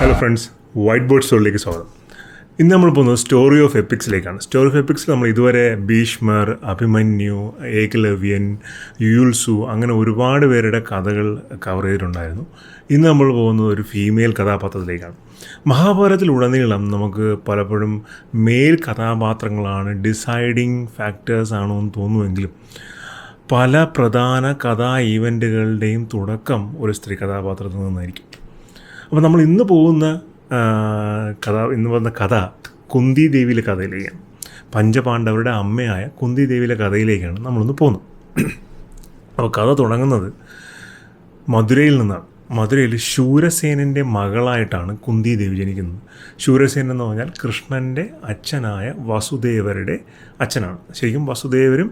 Hello friends white board സ്റ്റോറിലേക്ക് സ്വാഗതം. ഇന്ന് നമ്മൾ പോകുന്നത് സ്റ്റോറി ഓഫ് എപ്പിക്സിലേക്കാണ് സ്റ്റോറി ഓഫ് എപ്പിക്സിൽ നമ്മൾ ഇതുവരെ ഭീഷ്മർ അഭിമന്യു ഏകലവ്യൻ യുയുൽസു അങ്ങനെ ഒരുപാട് പേരുടെ കഥകൾ കവർ ചെയ്തിട്ടുണ്ടായിരുന്നു. ഇന്ന് നമ്മൾ പോകുന്നത് ഒരു ഫീമെയിൽ കഥാപാത്രത്തിലേക്കാണ്. മഹാഭാരതത്തിൽ മഹാഭാരതത്തിലുടനീളം നമുക്ക് പലപ്പോഴും മെയിൽ കഥാപാത്രങ്ങളാണ് ഡിസൈഡിങ് ഫാക്ടേഴ്സ് ആണോ എന്ന് തോന്നുമെങ്കിലും പല പ്രധാന കഥാ ഈവന്റുകളുടെയും തുടക്കം ഒരു സ്ത്രീ കഥാപാത്രത്തിൽ നിന്നായിരിക്കും. അപ്പോൾ നമ്മൾ ഇന്ന് പോകുന്ന കഥ ഇന്ന് വന്ന കഥ കുന്തി ദേവിയിലെ കഥയിലേക്കാണ് പഞ്ചപാണ്ഡവരുടെ അമ്മയായ കുന്തി ദേവിയിലെ കഥയിലേക്കാണ് നമ്മളൊന്ന് പോകുന്നത്. അപ്പോൾ കഥ തുടങ്ങുന്നത് മധുരയിൽ നിന്നാണ്. മധുരയിൽ ശൂരസേനന്റെ മകളായിട്ടാണ് കുന്തി ദേവി ജനിക്കുന്നത്. ശൂരസേനൻ എന്ന് പറഞ്ഞാൽ കൃഷ്ണന്റെ അച്ഛനായ വസുദേവരുടെ അച്ഛനാണ്. ശരിക്കും വസുദേവരും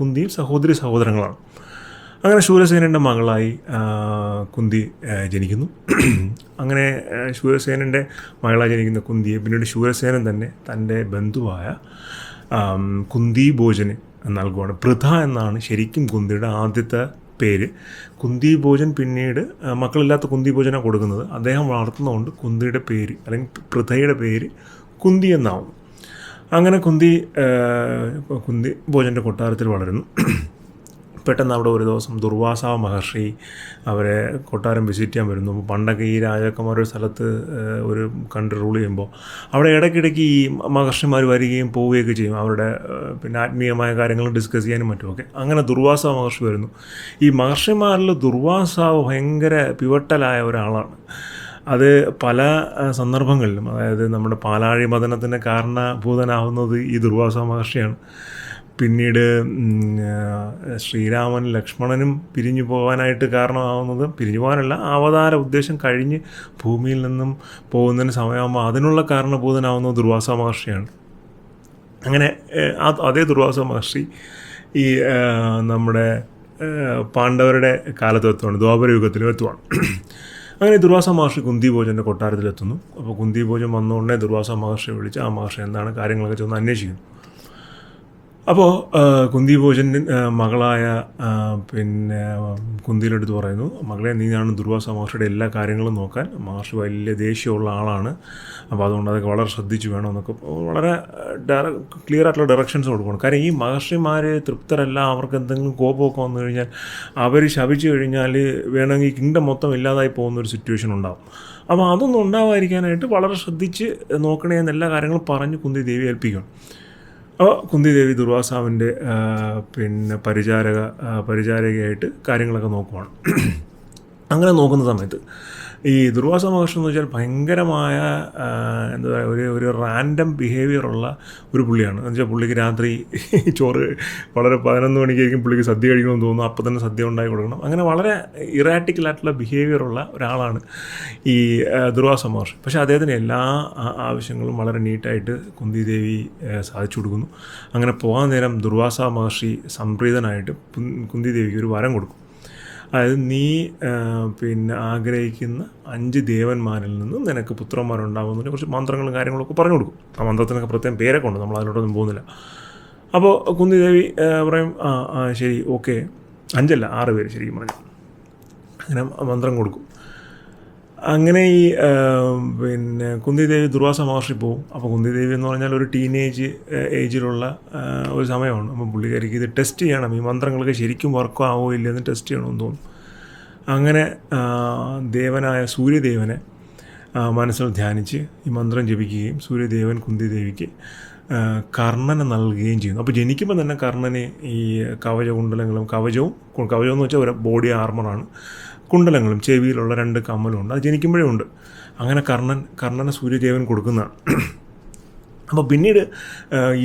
കുന്തിയും സഹോദരി സഹോദരങ്ങളാണ്. അങ്ങനെ ശൂരസേനന്റെ മകളായി കുന്തി ജനിക്കുന്നു. അങ്ങനെ ശൂരസേനന്റെ മകളായി ജനിക്കുന്ന കുന്തിയെ പിന്നീട് ശൂരസേനൻ തന്നെ തന്റെ ബന്ധുവായ കുന്തി ഭോജന് നൽകുവാണ്. പൃഥ എന്നാണ് ശരിക്കും കുന്തിയുടെ ആദ്യത്തെ പേര്. കുന്തി ഭോജൻ പിന്നീട് മക്കളില്ലാത്ത കുന്തി ഭോജനാണ് കൊടുക്കുന്നത്. അദ്ദേഹം വളർത്തുന്നതുകൊണ്ട് കുന്തിയുടെ പേര് അല്ലെങ്കിൽ പൃഥയുടെ പേര് കുന്തി എന്നാവും. അങ്ങനെ കുന്തി കുന്തി ഭോജന്റെ കൊട്ടാരത്തിൽ വളരുന്നു. പെട്ടെന്ന് അവിടെ ഒരു ദിവസം ദുർവാസാവ് മഹർഷി അവരെ കൊട്ടാരം വിസിറ്റ് ചെയ്യാൻ വരുന്നു. പണ്ടൊക്കെ ഈ രാജാക്കന്മാർ ഒരു സ്ഥലത്ത് ഒരു കൺട്രി റൂൾ ചെയ്യുമ്പോൾ അവിടെ ഇടയ്ക്കിടയ്ക്ക് ഈ മഹർഷിമാർ വരികയും പോവുകയൊക്കെ ചെയ്യും. അവരുടെ പിന്നെ ആത്മീയമായ കാര്യങ്ങൾ ഡിസ്കസ് ചെയ്യാനും മറ്റുമൊക്കെ. അങ്ങനെ ദുർവാസ മഹർഷി വരുന്നു. ഈ മഹർഷിമാരിൽ ദുർവാസാവ് ഭയങ്കര പിവട്ടലായ ഒരാളാണ്. അത് പല സന്ദർഭങ്ങളിലും അതായത് നമ്മുടെ പാലാഴി മതനത്തിന്റെ കാരണഭൂതനാവുന്നത് ഈ ദുർവാസ മഹർഷിയാണ്. പിന്നീട് ശ്രീരാമൻ ലക്ഷ്മണനും പിരിഞ്ഞു പോകാനായിട്ട് കാരണമാവുന്നത് പിരിഞ്ഞു പോകാനല്ല അവതാര ഉദ്ദേശം കഴിഞ്ഞ് ഭൂമിയിൽ നിന്നും പോകുന്നതിന് സമയമാകുമ്പോൾ അതിനുള്ള കാരണഭൂതനാവുന്നത് ദുർവാസ മഹർഷിയാണ്. അങ്ങനെ അതേ ദുർവാസ മഹർഷി ഈ നമ്മുടെ പാണ്ഡവരുടെ കാലത്ത് എത്തുവാണ് ദ്വാപരയുഗത്തിലും എത്തുവാണ്. അങ്ങനെ ദുർവാസ മഹർഷി കുന്തി ഭോജന്റെ കൊട്ടാരത്തിലെത്തുന്നു. അപ്പോൾ കുന്തി ഭോജൻ വന്നുകൊണ്ടേ ദുർവാസ മഹർഷിയെ വിളിച്ച് ആ മഹർഷി എന്താണ് കാര്യങ്ങളൊക്കെ ചെന്ന് അന്വേഷിക്കുന്നു. അപ്പോൾ കുന്തി ഭോജന്റെ മകളായ പിന്നെ കുന്തിയുടെ അടുത്ത് പറയുന്നു മകളെ നീയാണ് ദുർവാസ മഹർഷിയുടെ എല്ലാ കാര്യങ്ങളും നോക്കാൻ മഹർഷി വലിയ ദേഷ്യമുള്ള ആളാണ്. അപ്പോൾ അതുകൊണ്ട് അതൊക്കെ വളരെ ശ്രദ്ധിച്ച് വേണം എന്നൊക്കെ വളരെ ഡയറ ക്ലിയർ ആയിട്ടുള്ള ഡയറക്ഷൻസ് കൊടുക്കണം. കാരണം ഈ മഹർഷിമാർ തൃപ്തരല്ല അവർക്ക് എന്തെങ്കിലും കോപമൊക്കെ വന്നു കഴിഞ്ഞാൽ അവർ ശപിച്ചു കഴിഞ്ഞാൽ വേണമെങ്കിൽ കിങ്ഡം മൊത്തം ഇല്ലാതായി പോകുന്ന ഒരു സിറ്റുവേഷൻ ഉണ്ടാകും അപ്പോൾ അതൊന്നും ഉണ്ടാവാതിരിക്കാനായിട്ട് വളരെ ശ്രദ്ധിച്ച് നോക്കണേ എന്ന് എല്ലാ കാര്യങ്ങളും പറഞ്ഞ് കുന്തി ദേവി ഏൽപ്പിക്കണം. അപ്പോൾ കുന്തിദേവി ദുർവാസാവിന്റെ പിന്നെ പരിചാരക പരിചാരകയായിട്ട് കാര്യങ്ങളൊക്കെ നോക്കുവാണ്. അങ്ങനെ നോക്കുന്ന സമയത്ത് ഈ ദുർവാസ മഹർഷി എന്ന് വെച്ചാൽ ഭയങ്കരമായ എന്താ പറയുക ഒരു ഒരു റാൻഡം ബിഹേവിയറുള്ള ഒരു പുള്ളിയാണ്. എന്ന് വെച്ചാൽ പുള്ളിക്ക് രാത്രി ചോറ് വളരെ പതിനൊന്ന് മണിക്കായിരിക്കും പുള്ളിക്ക് സദ്യ കഴിക്കണമെന്ന് തോന്നുന്നു. അപ്പോൾ തന്നെ സദ്യ ഉണ്ടാക്കി കൊടുക്കണം. അങ്ങനെ വളരെ ഇറാറ്റിക്കലായിട്ടുള്ള ബിഹേവിയറുള്ള ഒരാളാണ് ഈ ദുർവാസ മഹർഷി. പക്ഷേ അദ്ദേഹത്തിന് എല്ലാ ആവശ്യങ്ങളും വളരെ നീറ്റായിട്ട് കുന്തിദേവി ദേവി സാധിച്ചു കൊടുക്കുന്നു. അങ്ങനെ പോകാൻ നേരം ദുർവാസ മഹർഷി സംപ്രീതനായിട്ട് കുന്തി കുന്തിദേവിക്ക് ഒരു വരം കൊടുക്കും. അതായത് നീ പിന്നെ ആഗ്രഹിക്കുന്ന അഞ്ച് ദേവന്മാരിൽ നിന്നും നിനക്ക് പുത്രന്മാരുണ്ടാകുന്നതിനെ കുറിച്ച് മന്ത്രങ്ങളും കാര്യങ്ങളൊക്കെ പറഞ്ഞു കൊടുക്കും. ആ മന്ത്രത്തിനൊക്കെ പ്രത്യേകം പേരൊക്കെ ഉണ്ട് നമ്മൾ അതിലോട്ടൊന്നും പോകുന്നില്ല. അപ്പോൾ കുന്തിദേവി പറയും ആ ശരി ഓക്കെ. അഞ്ചല്ല ആറ് പേര് ശരിക്കും പറഞ്ഞു. അങ്ങനെ മന്ത്രം കൊടുക്കും. അങ്ങനെ ഈ പിന്നെ കുന്തിദേവി ദുർവാസ മഹർഷി പോവും. അപ്പോൾ കുന്തിദേവി എന്ന് പറഞ്ഞാൽ ഒരു ടീനേജ് ഏജിലുള്ള ഒരു സമയമാണ്. അപ്പോൾ പുള്ളിക്കാരിക്ക് ഇത് ടെസ്റ്റ് ചെയ്യണം. ഈ മന്ത്രങ്ങളൊക്കെ ശരിക്കും വർക്കോ ആവോ ഇല്ലെന്ന് ടെസ്റ്റ് ചെയ്യണമെന്ന് തോന്നും. അങ്ങനെ ദേവനായ സൂര്യദേവനെ മനസ്സിൽ ധ്യാനിച്ച് ഈ മന്ത്രം ജപിക്കുകയും സൂര്യദേവൻ കുന്തിദേവിക്ക് കർണനെ നൽകുകയും ചെയ്യുന്നു. അപ്പോൾ ജനിക്കുമ്പോൾ തന്നെ കർണനെ ഈ കവചകുണ്ടലങ്ങളും കവചവും കവചം എന്ന് വെച്ചാൽ ഒരു ബോഡി ആർമറാണ് കുണ്ടലങ്ങളും ചെവിയിലുള്ള രണ്ട് കമ്മലും ഉണ്ട്. അത് ജനിക്കുമ്പോഴേ ഉണ്ട്. അങ്ങനെ കർണൻ കർണനെ സൂര്യദേവൻ കൊടുക്കുന്നതാണ്. അപ്പോൾ പിന്നീട്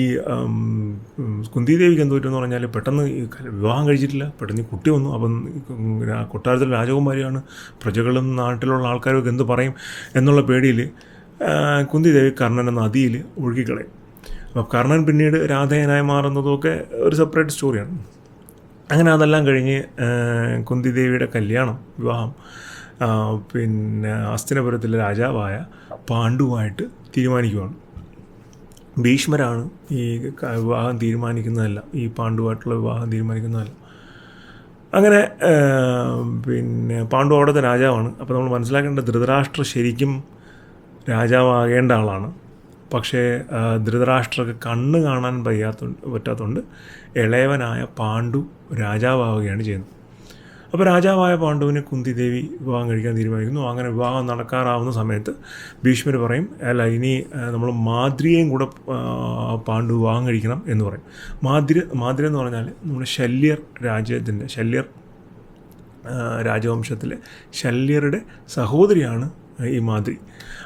ഈ കുന്തിദേവിക്ക് എന്ത് പറ്റുമെന്ന് പറഞ്ഞാൽ പെട്ടെന്ന് വിവാഹം കഴിച്ചിട്ടില്ല. പെട്ടെന്ന് കുട്ടി വന്നു. അപ്പം കൊട്ടാരത്തിൽ രാജകുമാരിയാണ് പ്രജകളും നാട്ടിലുള്ള ആൾക്കാരൊക്കെ എന്ത് പറയും എന്നുള്ള പേടിയിൽ കുന്തിദേവി കർണനെ നദിയിൽ ഒഴുകിക്കളയും. അപ്പോൾ കർണൻ പിന്നീട് രാധേയനായി മാറുന്നതൊക്കെ ഒരു സെപ്പറേറ്റ് സ്റ്റോറിയാണ് അങ്ങനെ അതെല്ലാം കഴിഞ്ഞ് കുന്തിദേവിയുടെ കല്യാണം വിവാഹം പിന്നെ അസ്തിനപുരത്തിലെ രാജാവായ പാണ്ഡുവായിട്ട് തീരുമാനിക്കുവാണ്. ഭീഷ്മരാണ് ഈ വിവാഹം തീരുമാനിക്കുന്നതല്ല ഈ പാണ്ഡുവായിട്ടുള്ള വിവാഹം തീരുമാനിക്കുന്നതല്ല. അങ്ങനെ പിന്നെ പാണ്ഡു അവിടുത്തെ രാജാവാണ്. അപ്പോൾ നമ്മൾ മനസ്സിലാക്കേണ്ട ധൃതരാഷ്ട്ര ശരിക്കും രാജാവാകേണ്ട ആളാണ്. പക്ഷേ ധൃതരാഷ്ട്രക്ക് കണ്ണ് കാണാൻ വയ്യാത്ത പറ്റാത്തതുകൊണ്ട് ഇളയവനായ പാണ്ഡു രാജാവാവുകയാണ് ചെയ്യുന്നത്. അപ്പോൾ രാജാവായ പാണ്ഡുവിനെ കുന്തിദേവി വിവാഹം കഴിക്കാൻ തീരുമാനിക്കുന്നു. അങ്ങനെ വിവാഹം നടക്കാറാവുന്ന സമയത്ത് ഭീഷ്മർ പറയും അല്ല ഇനി നമ്മൾ മാദ്രിയെയും കൂടെ പാണ്ഡു വിവാഹം കഴിക്കണം എന്ന് പറയും. മാദ്രി മാദ്രി എന്ന് പറഞ്ഞാൽ നമ്മുടെ ശല്യർ രാജ്യത്തിന്റെ ശല്യർ രാജവംശത്തിലെ ശല്യരുടെ സഹോദരിയാണ് ഈ മാതിരി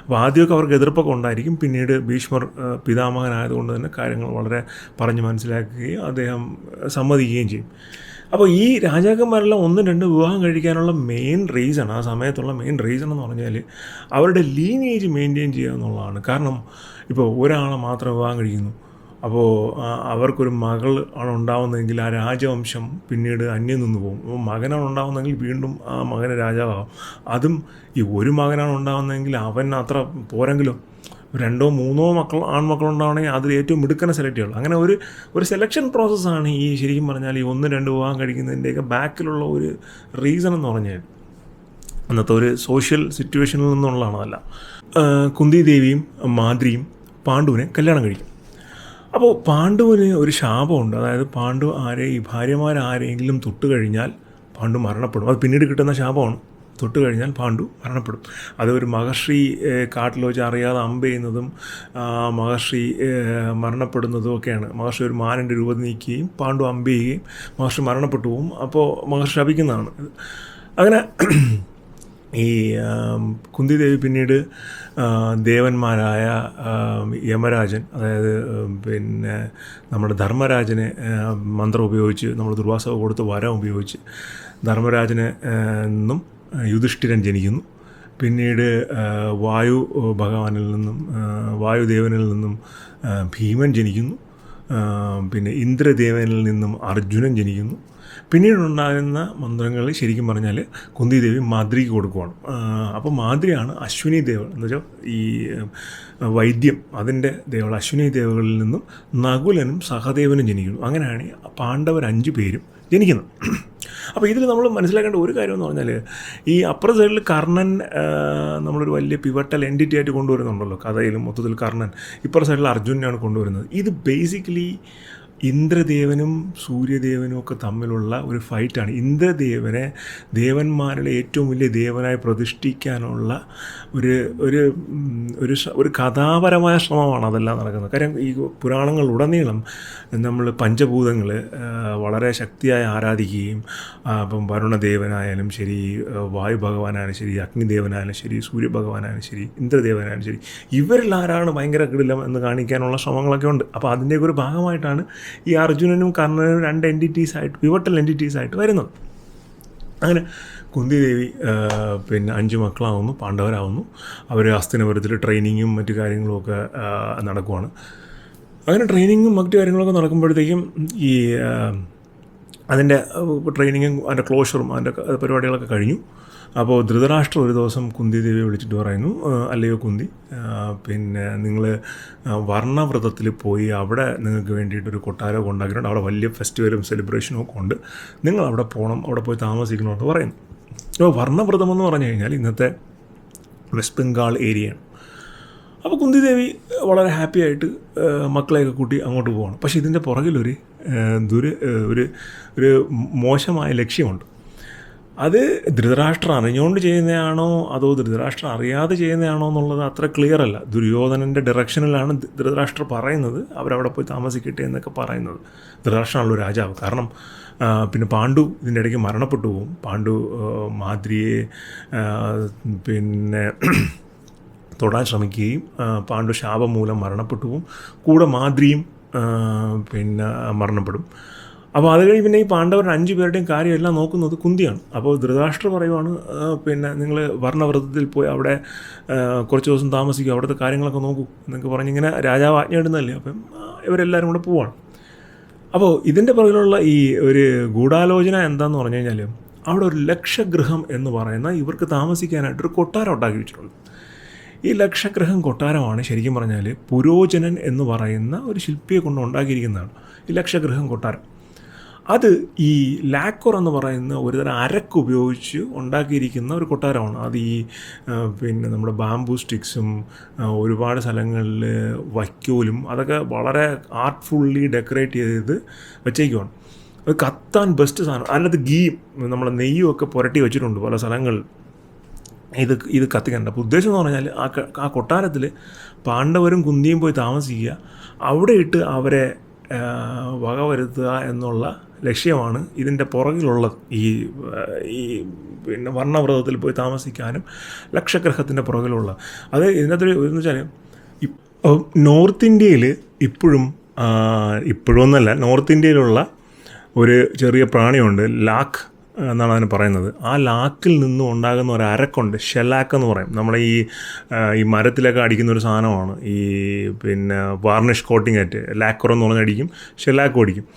അപ്പോൾ ആദ്യമൊക്കെ അവർക്ക് എതിർപ്പൊക്കെ ഉണ്ടായിരിക്കും. പിന്നീട് ഭീഷ്മർ പിതാമഹനായതുകൊണ്ട് തന്നെ കാര്യങ്ങൾ വളരെ പറഞ്ഞ് മനസ്സിലാക്കുകയും അദ്ദേഹം സമ്മതിക്കുകയും ചെയ്യും. അപ്പോൾ ഈ രാജാക്കന്മാരെല്ലാം ഒന്നും രണ്ട് വിവാഹം കഴിക്കാനുള്ള മെയിൻ റീസൺ ആ സമയത്തുള്ള മെയിൻ റീസൺ എന്ന് പറഞ്ഞാൽ അവരുടെ ലീനേജ് മെയിന്റെയിൻ ചെയ്യുക എന്നുള്ളതാണ്. കാരണം ഇപ്പോൾ ഒരാളെ മാത്രം വിവാഹം കഴിക്കുന്നു. അപ്പോൾ അവർക്കൊരു മകൾ ആണ് ഉണ്ടാവുന്നതെങ്കിൽ ആ രാജവംശം പിന്നീട് അന്യം നിന്ന് പോകും. അപ്പോൾ മകനാണ് ഉണ്ടാവുന്നതെങ്കിൽ വീണ്ടും ആ മകന് രാജാവാകും. അതും ഈ ഒരു മകനാണ് ഉണ്ടാവുന്നതെങ്കിൽ അവൻ അത്ര പോരെങ്കിലോ രണ്ടോ മൂന്നോ മക്കൾ ആൺമക്കൾ ഉണ്ടാവണമെങ്കിൽ അതിൽ ഏറ്റവും മിടുക്കനെ സെലക്ട് ചെയ്യുള്ളൂ. അങ്ങനെ ഒരു ഒരു സെലക്ഷൻ പ്രോസസ്സാണ് ഈ ശരിക്കും പറഞ്ഞാൽ ഈ ഒന്ന് രണ്ട് വിവാഹം കഴിക്കുന്നതിന്റെയൊക്കെ ബാക്കിലുള്ള ഒരു റീസൺ എന്ന് പറഞ്ഞാൽ അന്നത്തെ ഒരു സോഷ്യൽ സിറ്റുവേഷനിൽ നിന്നുള്ളതാണ് അതല്ല കുന്തി ദേവിയും മാദ്രിയും പാണ്ഡുവിനെ കല്യാണം കഴിക്കും. അപ്പോൾ പാണ്ഡുവിന് ഒരു ശാപമുണ്ട്. അതായത് പാണ്ഡു ആരെ ഈ ഭാര്യമാരാരെങ്കിലും തൊട്ട് കഴിഞ്ഞാൽ പാണ്ഡു മരണപ്പെടും. അത് പിന്നീട് കിട്ടുന്ന ശാപമാണ്. തൊട്ട് കഴിഞ്ഞാൽ പാണ്ഡു മരണപ്പെടും. അത് ഒരു മഹർഷി കാട്ടിൽ വെച്ച് അറിയാതെ അമ്പ ചെയ്യുന്നതും മഹർഷി മരണപ്പെടുന്നതും ഒക്കെയാണ്. മഹർഷി ഒരു മാനിന്റെ രൂപത്തിൽ നീക്കുകയും പാണ്ഡു അമ്പ ചെയ്യുകയും മഹർഷി മരണപ്പെട്ടു പോകും അപ്പോൾ മഹർഷി ശപിക്കുന്നതാണ്. അങ്ങനെ ഈ കുന്തിദേവി പിന്നീട് ദേവന്മാരായ യമരാജൻ അതായത് പിന്നെ നമ്മുടെ ധർമ്മരാജനെ മന്ത്രം ഉപയോഗിച്ച് നമ്മൾ ദുർവാസ കൊടുത്ത് വരം ഉപയോഗിച്ച് ധർമ്മരാജനെ നിന്നും യുധിഷ്ഠിരൻ ജനിക്കുന്നു. പിന്നീട് വായു ഭഗവാനിൽ നിന്നും വായുദേവനിൽ നിന്നും ഭീമൻ ജനിക്കുന്നു. പിന്നെ ഇന്ദ്രദേവനിൽ നിന്നും അർജുനൻ ജനിക്കുന്നു. പിന്നീടുണ്ടാകുന്ന മന്ത്രങ്ങൾ ശരിക്കും പറഞ്ഞാൽ കുന്തി ദേവി മാദ്രിക്ക് കൊടുക്കുവാണ് അപ്പോൾ മാദ്രിയാണ് അശ്വിനി ദേവൾ എന്ന് വെച്ചാൽ ഈ വൈദ്യം അതിന്റെ ദേവൾ അശ്വിനി ദേവകളിൽ നിന്നും നകുലനും സഹദേവനും ജനിക്കുന്നു. അങ്ങനെയാണ് പാണ്ഡവർ അഞ്ച് പേരും ജനിക്കുന്നത്. അപ്പോൾ ഇതിൽ നമ്മൾ മനസ്സിലാക്കേണ്ട ഒരു കാര്യം എന്ന് പറഞ്ഞാൽ ഈ അപ്പുറ സൈഡിൽ കർണൻ നമ്മളൊരു വലിയ പിവട്ടൽ എന്റിറ്റി ആയിട്ട് കൊണ്ടുവരുന്നുണ്ടല്ലോ കഥയിലും മൊത്തത്തിൽ കർണൻ. ഇപ്പുറ സൈഡിൽ അർജുനാണ് കൊണ്ടുവരുന്നത്. ഇത് ബേസിക്കലി ഇന്ദ്രദേവനും സൂര്യദേവനും ഒക്കെ തമ്മിലുള്ള ഒരു ഫൈറ്റാണ്. ഇന്ദ്രദേവനെ ദേവന്മാരുടെ ഏറ്റവും വലിയ ദേവനായി പ്രതിഷ്ഠിക്കാനുള്ള ഒരു ഒരു ഒരു ഒരു കഥാപരമായ ശ്രമമാണ് അതെല്ലാം നടക്കുന്നത്. കാര്യം ഈ പുരാണങ്ങളിലുടനീളം നമ്മൾ പഞ്ചഭൂതങ്ങൾ വളരെ ശക്തിയായി ആരാധിക്കുകയും അപ്പം വരുണദേവനായാലും ശരി വായു ഭഗവാനായാലും ശരി അഗ്നിദേവനായാലും ശരി സൂര്യഭഗവാനായാലും ശരി ഇന്ദ്രദേവനായാലും ശരി ഇവരിൽ ആരാണ് ഭയങ്കര കിടിലം എന്ന് കാണിക്കാനുള്ള ശ്രമങ്ങളൊക്കെ ഉണ്ട്. അപ്പോൾ അതിന്റെയൊക്കെ ഒരു ഭാഗമായിട്ടാണ് ഈ അർജുനനും കർണനും രണ്ട് എന്റിറ്റീസ് ആയിട്ട് പിവട്ടൽ എന്റിറ്റീസ് ആയിട്ട് വരുന്നത് അങ്ങനെ കുന്തിദേവി പിന്നെ അഞ്ച് മക്കളാവുന്നു പാണ്ഡവരാവുന്നു. അവർ അസ്ഥിനപുരത്തിൽ ട്രെയിനിങ്ങും മറ്റു കാര്യങ്ങളുമൊക്കെ നടക്കുവാണ്. അങ്ങനെ ട്രെയിനിങ്ങും മറ്റു കാര്യങ്ങളൊക്കെ നടക്കുമ്പോഴത്തേക്കും ഈ അതിന്റെ ട്രെയിനിങ്ങും അതിന്റെ ക്ലോഷറും അതിന്റെ പരിപാടികളൊക്കെ കഴിഞ്ഞു. അപ്പോൾ ധൃതരാഷ്ട്രം ഒരു ദിവസം കുന്തി ദേവിയെ വിളിച്ചിട്ട് പറയുന്നു അല്ലയോ കുന്തി പിന്നെ നിങ്ങൾ വർണവ്രതത്തിൽ പോയി അവിടെ നിങ്ങൾക്ക് വേണ്ടിയിട്ട് ഒരു കൊട്ടാരമൊക്കെ ഉണ്ടാക്കിയിട്ടുണ്ട് അവിടെ വലിയ ഫെസ്റ്റിവലും സെലിബ്രേഷനും ഒക്കെ ഉണ്ട്. നിങ്ങൾ അവിടെ പോകണം അവിടെ പോയി താമസിക്കണമെന്ന് പറയുന്നു. അപ്പോൾ വർണവ്രതം എന്ന് പറഞ്ഞു കഴിഞ്ഞാൽ ഇന്നത്തെ വെസ്റ്റ് ബംഗാൾ ഏരിയയാണ്. അപ്പോൾ കുന്തിദേവി വളരെ ഹാപ്പി ആയിട്ട് മക്കളെയൊക്കെ കൂട്ടി അങ്ങോട്ട് പോകണം പക്ഷേ ഇതിന്റെ പുറകിലൊരു ദുര ഒരു ഒരു മോശമായ ലക്ഷ്യമുണ്ട്. അത് ധൃതരാഷ്ട്രം അറിഞ്ഞുകൊണ്ട് ചെയ്യുന്നതാണോ അതോ ധൃതരാഷ്ട്രം അറിയാതെ ചെയ്യുന്നതാണോ എന്നുള്ളത് അത്ര ക്ലിയർ അല്ല. ദുര്യോധനന്റെ ഡയറക്ഷനിലാണ് ധൃതരാഷ്ട്രം പറയുന്നത്. അവരവിടെ പോയി താമസിക്കട്ടെ എന്നൊക്കെ പറയുന്നത്. ധൃതരാഷ്ട്രമാണല്ലോ രാജാവ്. കാരണം പിന്നെ പാണ്ഡു ഇതിന്റെ ഇടയ്ക്ക് മരണപ്പെട്ടു പോകും പാണ്ഡു മാദ്രിയെ പിന്നെ തൊടാൻ ശ്രമിക്കുകയും പാണ്ഡു ശാപം മൂലം മരണപ്പെട്ടു പോകും കൂടെ മാദ്രിയും പിന്നെ മരണപ്പെടും. അപ്പോൾ അത് കഴിഞ്ഞ് പിന്നെ ഈ പാണ്ഡവരുടെ അഞ്ച് പേരുടെയും കാര്യമെല്ലാം നോക്കുന്നത് കുന്തിയാണ്. അപ്പോൾ ധൃതരാഷ്ട്ര പറയുവാണ് പിന്നെ നിങ്ങൾ വർണവ്രതത്തിൽ പോയി അവിടെ കുറച്ച് ദിവസം താമസിക്കും അവിടുത്തെ കാര്യങ്ങളൊക്കെ നോക്കൂ എന്നൊക്കെ പറഞ്ഞിങ്ങനെ രാജാവ് ആജ്ഞ ഇടുന്നതല്ലേ? അപ്പം ഇവരെല്ലാവരും കൂടെ പോവാണ്. അപ്പോൾ ഇതിന്റെ പുറകിലുള്ള ഈ ഒരു ഗൂഢാലോചന എന്താന്ന് പറഞ്ഞു കഴിഞ്ഞാൽ അവിടെ ഒരു ലക്ഷഗൃഹം എന്ന് പറയുന്ന ഇവർക്ക് താമസിക്കാനായിട്ടൊരു കൊട്ടാരം ഉണ്ടാക്കി വെച്ചിട്ടുണ്ട് ഈ ലക്ഷഗ്രഹം കൊട്ടാരമാണ് ശരിക്കും പറഞ്ഞാൽ പുരോചനൻ എന്ന് പറയുന്ന ഒരു ശില്പിയെ കൊണ്ട് ഉണ്ടാക്കിയിരിക്കുന്നതാണ് ഈ ലക്ഷഗ്രഹം കൊട്ടാരം. അത് ഈ ലാക്കോർ എന്ന് പറയുന്ന ഒരുതരം അരക്ക് ഉപയോഗിച്ച് ഉണ്ടാക്കിയിരിക്കുന്ന ഒരു കൊട്ടാരമാണ്. അത് ഈ പിന്നെ നമ്മുടെ ബാംബു സ്റ്റിക്സും ഒരുപാട് സ്ഥലങ്ങളിൽ വൈക്കോലും അതൊക്കെ വളരെ ആർട്ട്ഫുള്ളി ഡെക്കറേറ്റ് ചെയ്ത് വെച്ചേക്കുവാണ്. അത് കത്താൻ ബെസ്റ്റ് സാധനം. അതിനകത്ത് ഗീയും നമ്മളെ നെയ്യും ഒക്കെ പുരട്ടി വെച്ചിട്ടുണ്ട് പല സ്ഥലങ്ങളിൽ. ഇത് ഇത് കത്തിക്കണ്ട അപ്പോൾ ഉദ്ദേശം എന്ന് പറഞ്ഞാൽ ആ ആ കൊട്ടാരത്തിൽ പാണ്ഡവരും കുന്തിയും പോയി താമസിക്കുക. അവിടെ ഇട്ട് അവരെ വക വരുത്തുക എന്നുള്ള ലക്ഷ്യമാണ്. ഇതിന്റെ പുറകിലുള്ളത് ഈ ഈ പിന്നെ വർണവ്രതത്തിൽ പോയി താമസിക്കാനും ലക്ഷഗ്രഹത്തിന്റെ പുറകിലുള്ള. അത് ഇതിനകത്തൊരു എന്ന് വെച്ചാൽ നോർത്ത് ഇന്ത്യയിൽ ഇപ്പോഴും ഇപ്പോഴൊന്നല്ല നോർത്ത് ഇന്ത്യയിലുള്ള ഒരു ചെറിയ പ്രാണിയുണ്ട് ലാക്ക് എന്നാണ് അതിന് പറയുന്നത്. ആ ലാക്കിൽ നിന്നും ഉണ്ടാകുന്ന ഒരു അരക്കുണ്ട് ഷെലാക്ക് എന്ന് പറയും. നമ്മളെ ഈ ഈ മരത്തിലൊക്കെ അടിക്കുന്ന ഒരു സാധനമാണ്. ഈ പിന്നെ വാർണിഷ് കോട്ടിംഗ് ആയിട്ട് ലാക്കർ എന്ന് പറഞ്ഞ് അടിക്കും ഷെലാക്കും അടിക്കും.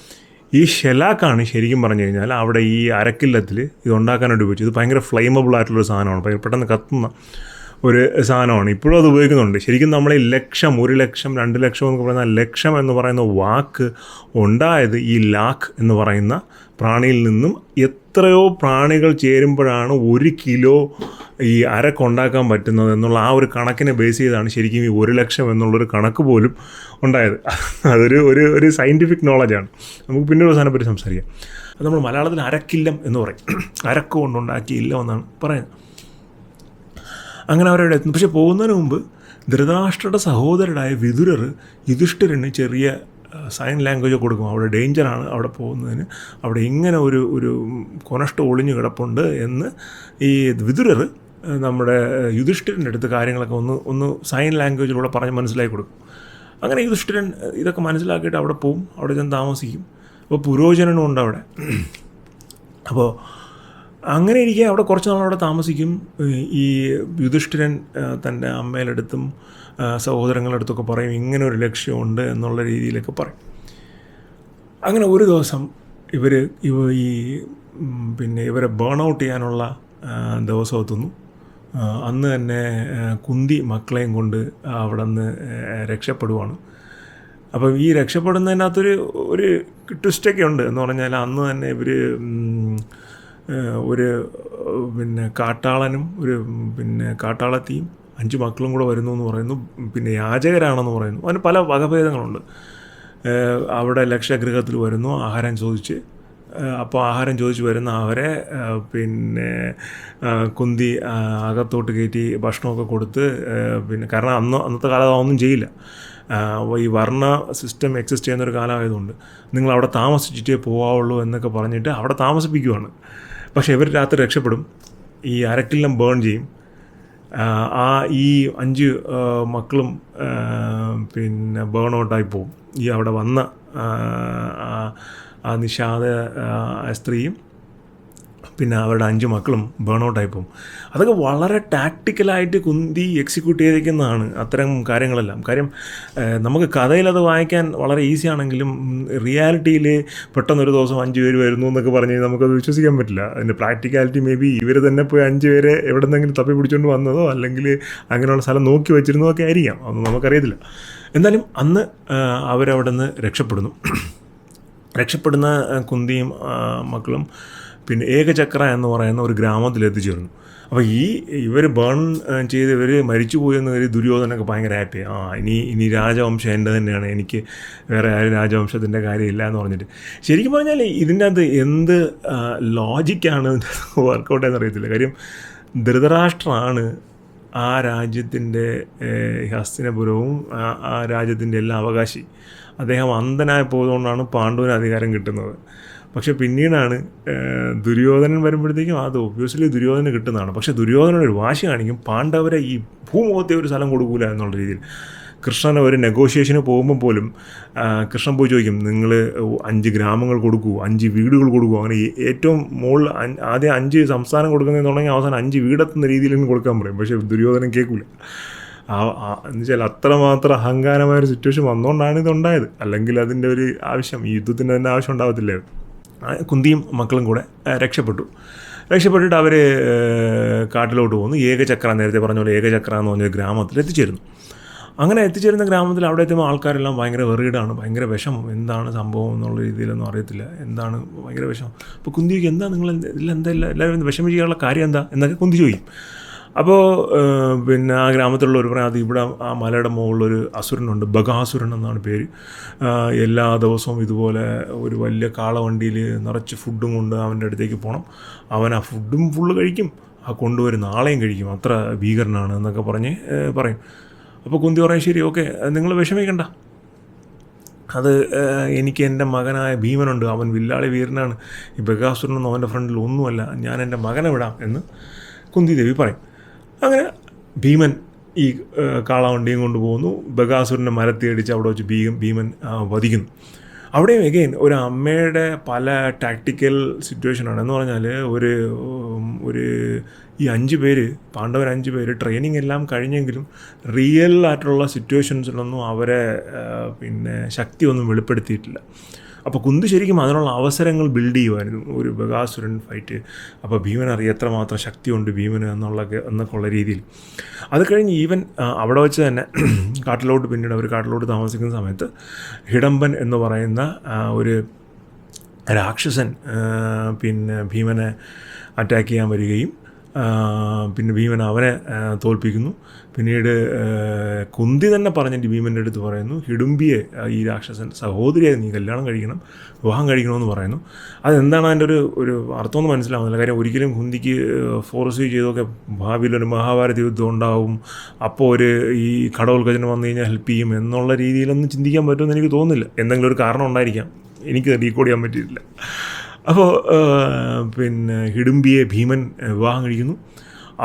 ഈ ഷെലാക്കാണ് ശരിക്കും പറഞ്ഞു കഴിഞ്ഞാൽ അവിടെ ഈ അരക്കില്ലത്തിൽ ഇത് ഉണ്ടാക്കാനായിട്ട് ഉപയോഗിച്ചത്. ഇത് ഭയങ്കര ഫ്ലെയിമബിൾ ആയിട്ടുള്ളൊരു സാധനമാണ്. പെട്ടെന്ന് കത്തുന്ന ഒരു സാധനമാണ്. ഇപ്പോഴും അത് ഉപയോഗിക്കുന്നുണ്ട്. ശരിക്കും നമ്മളെ ലക്ഷം ഒരു ലക്ഷം രണ്ട് ലക്ഷം എന്ന് പറയുന്ന ലക്ഷം എന്ന് പറയുന്ന വാക്ക് ഉണ്ടായത് ഈ ലാക്ക് എന്ന് പറയുന്ന പ്രാണിയിൽ നിന്നും എത്രയോ പ്രാണികൾ ചേരുമ്പോഴാണ് ഒരു കിലോ ഈ അരക്കുണ്ടാക്കാൻ പറ്റുന്നത് എന്നുള്ള ആ ഒരു കണക്കിനെ ബേസ് ചെയ്താണ് ശരിക്കും ഈ ഒരു ലക്ഷം എന്നുള്ളൊരു കണക്ക് പോലും ഉണ്ടായത്. അതൊരു ഒരു ഒരു സയന്റിഫിക് നോളജാണ് നമുക്ക് പിന്നീട് സാധനം പറ്റി സംസാരിക്കാം. നമ്മൾ മലയാളത്തിൽ അരക്കില്ലം എന്ന് പറയും. അരക്ക് കൊണ്ടുണ്ടാക്കിയ ഇല്ലം എന്നാണ് പറയുന്നത്. അങ്ങനെ അവരവിടെ എത്തുന്നു. പക്ഷെ പോകുന്നതിന് മുമ്പ് ധൃതരാഷ്ട്രയുടെ സഹോദരനായ വിതുരർ യുധിഷ്ഠിരന് ചെറിയ സൈൻ ലാംഗ്വേജ് കൊടുക്കും. അവിടെ ഡേഞ്ചറാണ് അവിടെ പോകുന്നതിന്. അവിടെ ഇങ്ങനെ ഒരു ഒരു കൊനഷ്ട ഒളിഞ്ഞു കിടപ്പുണ്ട് എന്ന് ഈ വിതുരർ നമ്മുടെ യുധിഷ്ഠിരന്റെ അടുത്ത് കാര്യങ്ങളൊക്കെ ഒന്ന് ഒന്ന് സൈൻ ലാംഗ്വേജിലൂടെ പറഞ്ഞ് മനസ്സിലാക്കി കൊടുക്കും. അങ്ങനെ യുധിഷ്ഠിരൻ ഇതൊക്കെ മനസ്സിലാക്കിയിട്ട് അവിടെ പോവും. അവിടെ ചെന്ന് താമസിക്കും. അപ്പോൾ പുരോചനനും ഉണ്ട് അവിടെ. അപ്പോൾ അങ്ങനെ ഇരിക്കെ അവിടെ കുറച്ച് നാൾ അവിടെ താമസിക്കും. ഈ- യുധിഷ്ഠിരൻ തന്റെ അമ്മയുടെ അടുത്തും സഹോദരങ്ങളുടെ അടുത്തൊക്കെ പറയും ഇങ്ങനെ ഒരു ലക്ഷ്യമുണ്ട് എന്നുള്ള രീതിയിലൊക്കെ പറയും. അങ്ങനെ ഒരു ദിവസം ഇവർ ഇവ ഈ പിന്നെ ഇവരെ ബേൺ ഔട്ട് ചെയ്യാനുള്ള ദിവസം എത്തുന്നു അന്ന് തന്നെ കുന്തി മക്കളെയും കൊണ്ട് അവിടെ നിന്ന് രക്ഷപ്പെടുവാണ്. അപ്പം ഈ രക്ഷപ്പെടുന്നതിനകത്തൊരു ഒരു ട്വിസ്റ്റൊക്കെ ഉണ്ട് എന്ന് പറഞ്ഞാൽ അന്ന് തന്നെ ഇവർ ഒരു പിന്നെ കാട്ടാളനും ഒരു പിന്നെ കാട്ടാളത്തിയും അഞ്ച് മക്കളും കൂടെ വരുന്നു എന്ന് പറയുന്നു. പിന്നെ യാചകരാണെന്ന് പറയുന്നു. അതിന് പല വകഭേദങ്ങളുണ്ട്. അവിടെ ലക്ഷഗൃഹത്തിൽ വരുന്നു ആഹാരം ചോദിച്ച്. അപ്പോൾ ആഹാരം ചോദിച്ച് വരുന്ന അവരെ പിന്നെ കുന്തി അകത്തോട്ട് കയറ്റി ഭക്ഷണമൊക്കെ കൊടുത്ത് പിന്നെ കാരണം അന്ന് അന്നത്തെ കാലത്ത് അതൊന്നും ചെയ്യില്ല. ഈ വർണ സിസ്റ്റം എക്സിസ്റ്റ് ചെയ്യുന്ന ഒരു കാലമായതുകൊണ്ട് നിങ്ങൾ അവിടെ താമസിച്ചിട്ടേ പോകാവുള്ളൂ എന്നൊക്കെ പറഞ്ഞിട്ട് അവിടെ താമസിപ്പിക്കുവാണ്. പക്ഷേ ഇവർ രാത്രി രക്ഷപ്പെടും. ഈ അരക്കില്ലം ബേൺ ചെയ്യും. ആ, ഈ അഞ്ച് മക്കളും പിന്നെ ബേൺ ഔട്ടായി പോകും. ഈ അവിടെ വന്ന ആ, നിഷാദ സ്ത്രീയും പിന്നെ അവരുടെ അഞ്ച് മക്കളും ബേൺ ഔട്ടായി പോകും അതൊക്കെ വളരെ ടാക്ടിക്കലായിട്ട് കുന്തി എക്സിക്യൂട്ട് ചെയ്തിരിക്കുന്നതാണ് അത്തരം കാര്യങ്ങളെല്ലാം. കാര്യം നമുക്ക് കഥയിൽ അത് വായിക്കാൻ വളരെ ഈസി ആണെങ്കിലും റിയാലിറ്റിയിൽ പെട്ടെന്നൊരു ദിവസം അഞ്ച് പേര് വരുന്നു എന്നൊക്കെ പറഞ്ഞ് നമുക്കത് വിശ്വസിക്കാൻ പറ്റില്ല. അതിന്റെ പ്രാക്ടിക്കാലിറ്റി മേ ബി ഇവർ തന്നെ പോയി അഞ്ച് പേരെ എവിടെ നിന്നെങ്കിലും തപ്പി പിടിച്ചുകൊണ്ട് വന്നതോ അല്ലെങ്കിൽ അങ്ങനെയുള്ള സ്ഥലം നോക്കി വെച്ചിരുന്നതോ ഒക്കെ ആയിരിക്കാം. അതൊന്നും നമുക്കറിയത്തില്ല. എന്നാലും അന്ന് അവരവിടെ നിന്ന് രക്ഷപ്പെടുന്നു. രക്ഷപ്പെടുന്ന കുന്തിയും മക്കളും പിന്നെ ഏകചക്ര എന്ന് പറയുന്ന ഒരു ഗ്രാമത്തിൽ എത്തിച്ചേർന്നു. അപ്പോൾ ഈ ഇവർ ബേൺ ചെയ്ത് ഇവർ മരിച്ചുപോയി എന്ന് കരുതി ദുര്യോധനൊക്കെ ഭയങ്കര ഹാപ്പി ആ. ഇനി ഇനി രാജവംശം എന്റെ തന്നെയാണ്. എനിക്ക് വേറെ ആരും രാജവംശത്തിന്റെ കാര്യമില്ല എന്ന് പറഞ്ഞിട്ട്. ശരിക്കും പറഞ്ഞാൽ ഇതിന്റെ അത് എന്ത് ലോജിക്കാണ് വർക്കൗട്ട് എന്ന് അറിയത്തില്ല. കാര്യം ധൃതരാഷ്ട്രമാണ് ആ രാജ്യത്തിന്റെ ഹസ്തിനപുരവും ആ രാജ്യത്തിന്റെ എല്ലാ അവകാശി. അദ്ദേഹം അന്ധനായി പോയതുകൊണ്ടാണ് പാണ്ഡുവിന് അധികാരം കിട്ടുന്നത്. പക്ഷെ പിന്നീടാണ് ദുര്യോധനൻ വരുമ്പോഴത്തേക്കും അത് ഒബ്വിയസ്ലി ദുര്യോധന കിട്ടുന്നതാണ്. പക്ഷെ ദുര്യോധനയുടെ ഒരു വാശി കാണിക്കും പാണ്ഡവരെ ഈ ഭൂമുഖത്തെ ഒരു സ്ഥലം കൊടുക്കൂല എന്നുള്ള രീതിയിൽ. കൃഷ്ണൻ ഒരു നെഗോഷിയേഷന് പോകുമ്പോൾ പോലും കൃഷ്ണൻ പോയി ചോദിക്കും നിങ്ങൾ അഞ്ച് ഗ്രാമങ്ങൾ കൊടുക്കൂ അഞ്ച് വീടുകൾ കൊടുക്കൂ. അങ്ങനെ ഏറ്റവും മുകളിൽ ആദ്യം അഞ്ച് സംസ്ഥാനം കൊടുക്കുന്നതെന്നുണ്ടെങ്കിൽ അവസാനം അഞ്ച് വീടെത്തുന്ന രീതിയിൽ കൊടുക്കാൻ പറയും. പക്ഷേ ദുര്യോധനൻ കേൾക്കില്ല ആ ആ- എന്ന് വെച്ചാൽ അത്രമാത്രം അഹങ്കാരമായ ഒരു സിറ്റുവേഷൻ വന്നുകൊണ്ടാണ് ഇതുണ്ടായത്. അല്ലെങ്കിൽ അതിന്റെ ഒരു ആവശ്യം ഈ യുദ്ധത്തിന്റെ തന്നെ ആവശ്യം ഉണ്ടാകത്തില്ലായിരുന്നു കുന്തിയും മക്കളും കൂടെ രക്ഷപ്പെട്ടു. രക്ഷപ്പെട്ടിട്ട് അവർ കാട്ടിലോട്ട് പോകുന്നു ഏകചക്ര നേരത്തെ പറഞ്ഞ പോലെ ഏകചക്ര എന്ന് പറഞ്ഞൊരു ഗ്രാമത്തിൽ എത്തിച്ചേരുന്നു. അങ്ങനെ എത്തിച്ചേരുന്ന ഗ്രാമത്തിൽ അവിടെ എത്തുമ്പോൾ ആൾക്കാരെല്ലാം ഭയങ്കര വെറുകിടാണ് ഭയങ്കര വിഷമം. എന്താണ് സംഭവം എന്നുള്ള രീതിയിലൊന്നും അറിയത്തില്ല. എന്താണ് ഭയങ്കര വിഷമം? അപ്പോൾ കുന്തിക്ക് എന്താ നിങ്ങൾ ഇതിൽ എന്താ എല്ലാ- എല്ലാവരും വിഷമിക്കാനുള്ള കാര്യം എന്താ? എന്നൊക്കെ കുന്തി ചോദിക്കും. അപ്പോൾ പിന്നെ ആ ഗ്രാമത്തിലുള്ള ഒരു പ്രാതി ഇവിടെ ആ മലയുടെ മുകളിലൊരു അസുരനുണ്ട്. ബഗാസുരൻ എന്നാണ് പേര്. എല്ലാ ദിവസവും ഇതുപോലെ ഒരു വലിയ കാളവണ്ടിയിൽ നിറച്ച് ഫുഡും കൊണ്ട് അവന്റെ അടുത്തേക്ക് പോകണം അവൻ ആ ഫുഡും ഫുള്ള് കഴിക്കും. ആ കൊണ്ടുവരുന്ന ആളെയും കഴിക്കും. അത്ര ഭീകരനാണ് എന്നൊക്കെ പറഞ്ഞ് പറയും. അപ്പോൾ കുന്തി പറയും ശരി ഓക്കെ. നിങ്ങൾ വിഷമിക്കണ്ട. അത് എനിക്ക് എന്റെ മകനായ ഭീമനുണ്ട്. അവൻ വില്ലാളി വീരനാണ്. ഈ ബഗാസുരനൊന്നും അവന്റെ ഫ്രണ്ടിൽ ഒന്നുമല്ല. ഞാൻ എന്റെ മകനെ വിടാം എന്ന് കുന്തി ദേവി പറയും. അങ്ങനെ ഭീമൻ ഈ കാളവണ്ടിയും കൊണ്ടുപോകുന്നു ബഗാസുരന്റെ മരത്തി അടിച്ച് അവിടെ വെച്ച് ഭീം ഭീമൻ വധിക്കുന്നു. അവിടെയും എഗെയിൻ ഒരു അമ്മയുടെ പല ടാക്ടിക്കൽ സിറ്റുവേഷനാണ് എന്ന് പറഞ്ഞാൽ ഒരു ഒരു ഈ അഞ്ച് പേര് പാണ്ഡവർ അഞ്ച് പേര് ട്രെയിനിങ് എല്ലാം കഴിഞ്ഞെങ്കിലും റിയൽ ആയിട്ടുള്ള സിറ്റുവേഷൻസിലൊന്നും അവരെ പിന്നെ ശക്തിയൊന്നും വെളിപ്പെടുത്തിയിട്ടില്ല. അപ്പോൾ കുന്ത് ശരിക്കും അതിനുള്ള അവസരങ്ങൾ ബിൽഡ് ചെയ്യുമായിരുന്നു ഒരു ബഗാസുരൻ ഫൈറ്റ് അപ്പോൾ ഭീമൻ അറിയാം എത്രമാത്രം ശക്തിയുണ്ട് ഭീമന് എന്നുള്ള എന്നൊക്കെ ഉള്ള രീതിയിൽ. അത് കഴിഞ്ഞ് ഈവൻ അവിടെ വെച്ച് തന്നെ കാട്ടിലോട്ട് പിന്നീട് അവർ കാട്ടിലോട്ട് താമസിക്കുന്ന സമയത്ത് ഹിഡംബൻ എന്ന് പറയുന്ന ഒരു രാക്ഷസൻ പിന്നെ ഭീമനെ അറ്റാക്ക് ചെയ്യാൻ വരികയും പിന്നെ ഭീമൻ അവനെ തോൽപ്പിക്കുന്നു. പിന്നീട് കുന്തി തന്നെ പറഞ്ഞിട്ട് ഭീമന്റെ അടുത്ത് പറയുന്നു ഹിഡുംബിയെ ഈ രാക്ഷസൻ സഹോദരിയെ നീ കല്യാണം കഴിക്കണം വിവാഹം കഴിക്കണമെന്ന് പറയുന്നു. അതെന്താണ് അതിന്റെ ഒരു ഒരു അർത്ഥമൊന്നും മനസ്സിലാവുന്നില്ല. കാര്യം ഒരിക്കലും കുന്തിക്ക് ഫോറസ്റ്റ് ചെയ്തൊക്കെ ഭാവിയിൽ ഒരു മഹാഭാരത യുദ്ധം ഉണ്ടാവും. അപ്പോൾ ഒരു ഈ കടവൽക്കജനം വന്നു കഴിഞ്ഞാൽ ഹെൽപ്പ് ചെയ്യും എന്നുള്ള രീതിയിലൊന്നും ചിന്തിക്കാൻ പറ്റുമെന്ന് എനിക്ക് തോന്നുന്നില്ല. എന്തെങ്കിലും ഒരു കാരണം ഉണ്ടായിരിക്കാം. എനിക്ക് ഡീകോഡ് ചെയ്യാൻ പറ്റിയിട്ടില്ല. അപ്പോൾ പിന്നെ ഹിഡുംബിയെ ഭീമൻ വിവാഹം കഴിക്കുന്നു.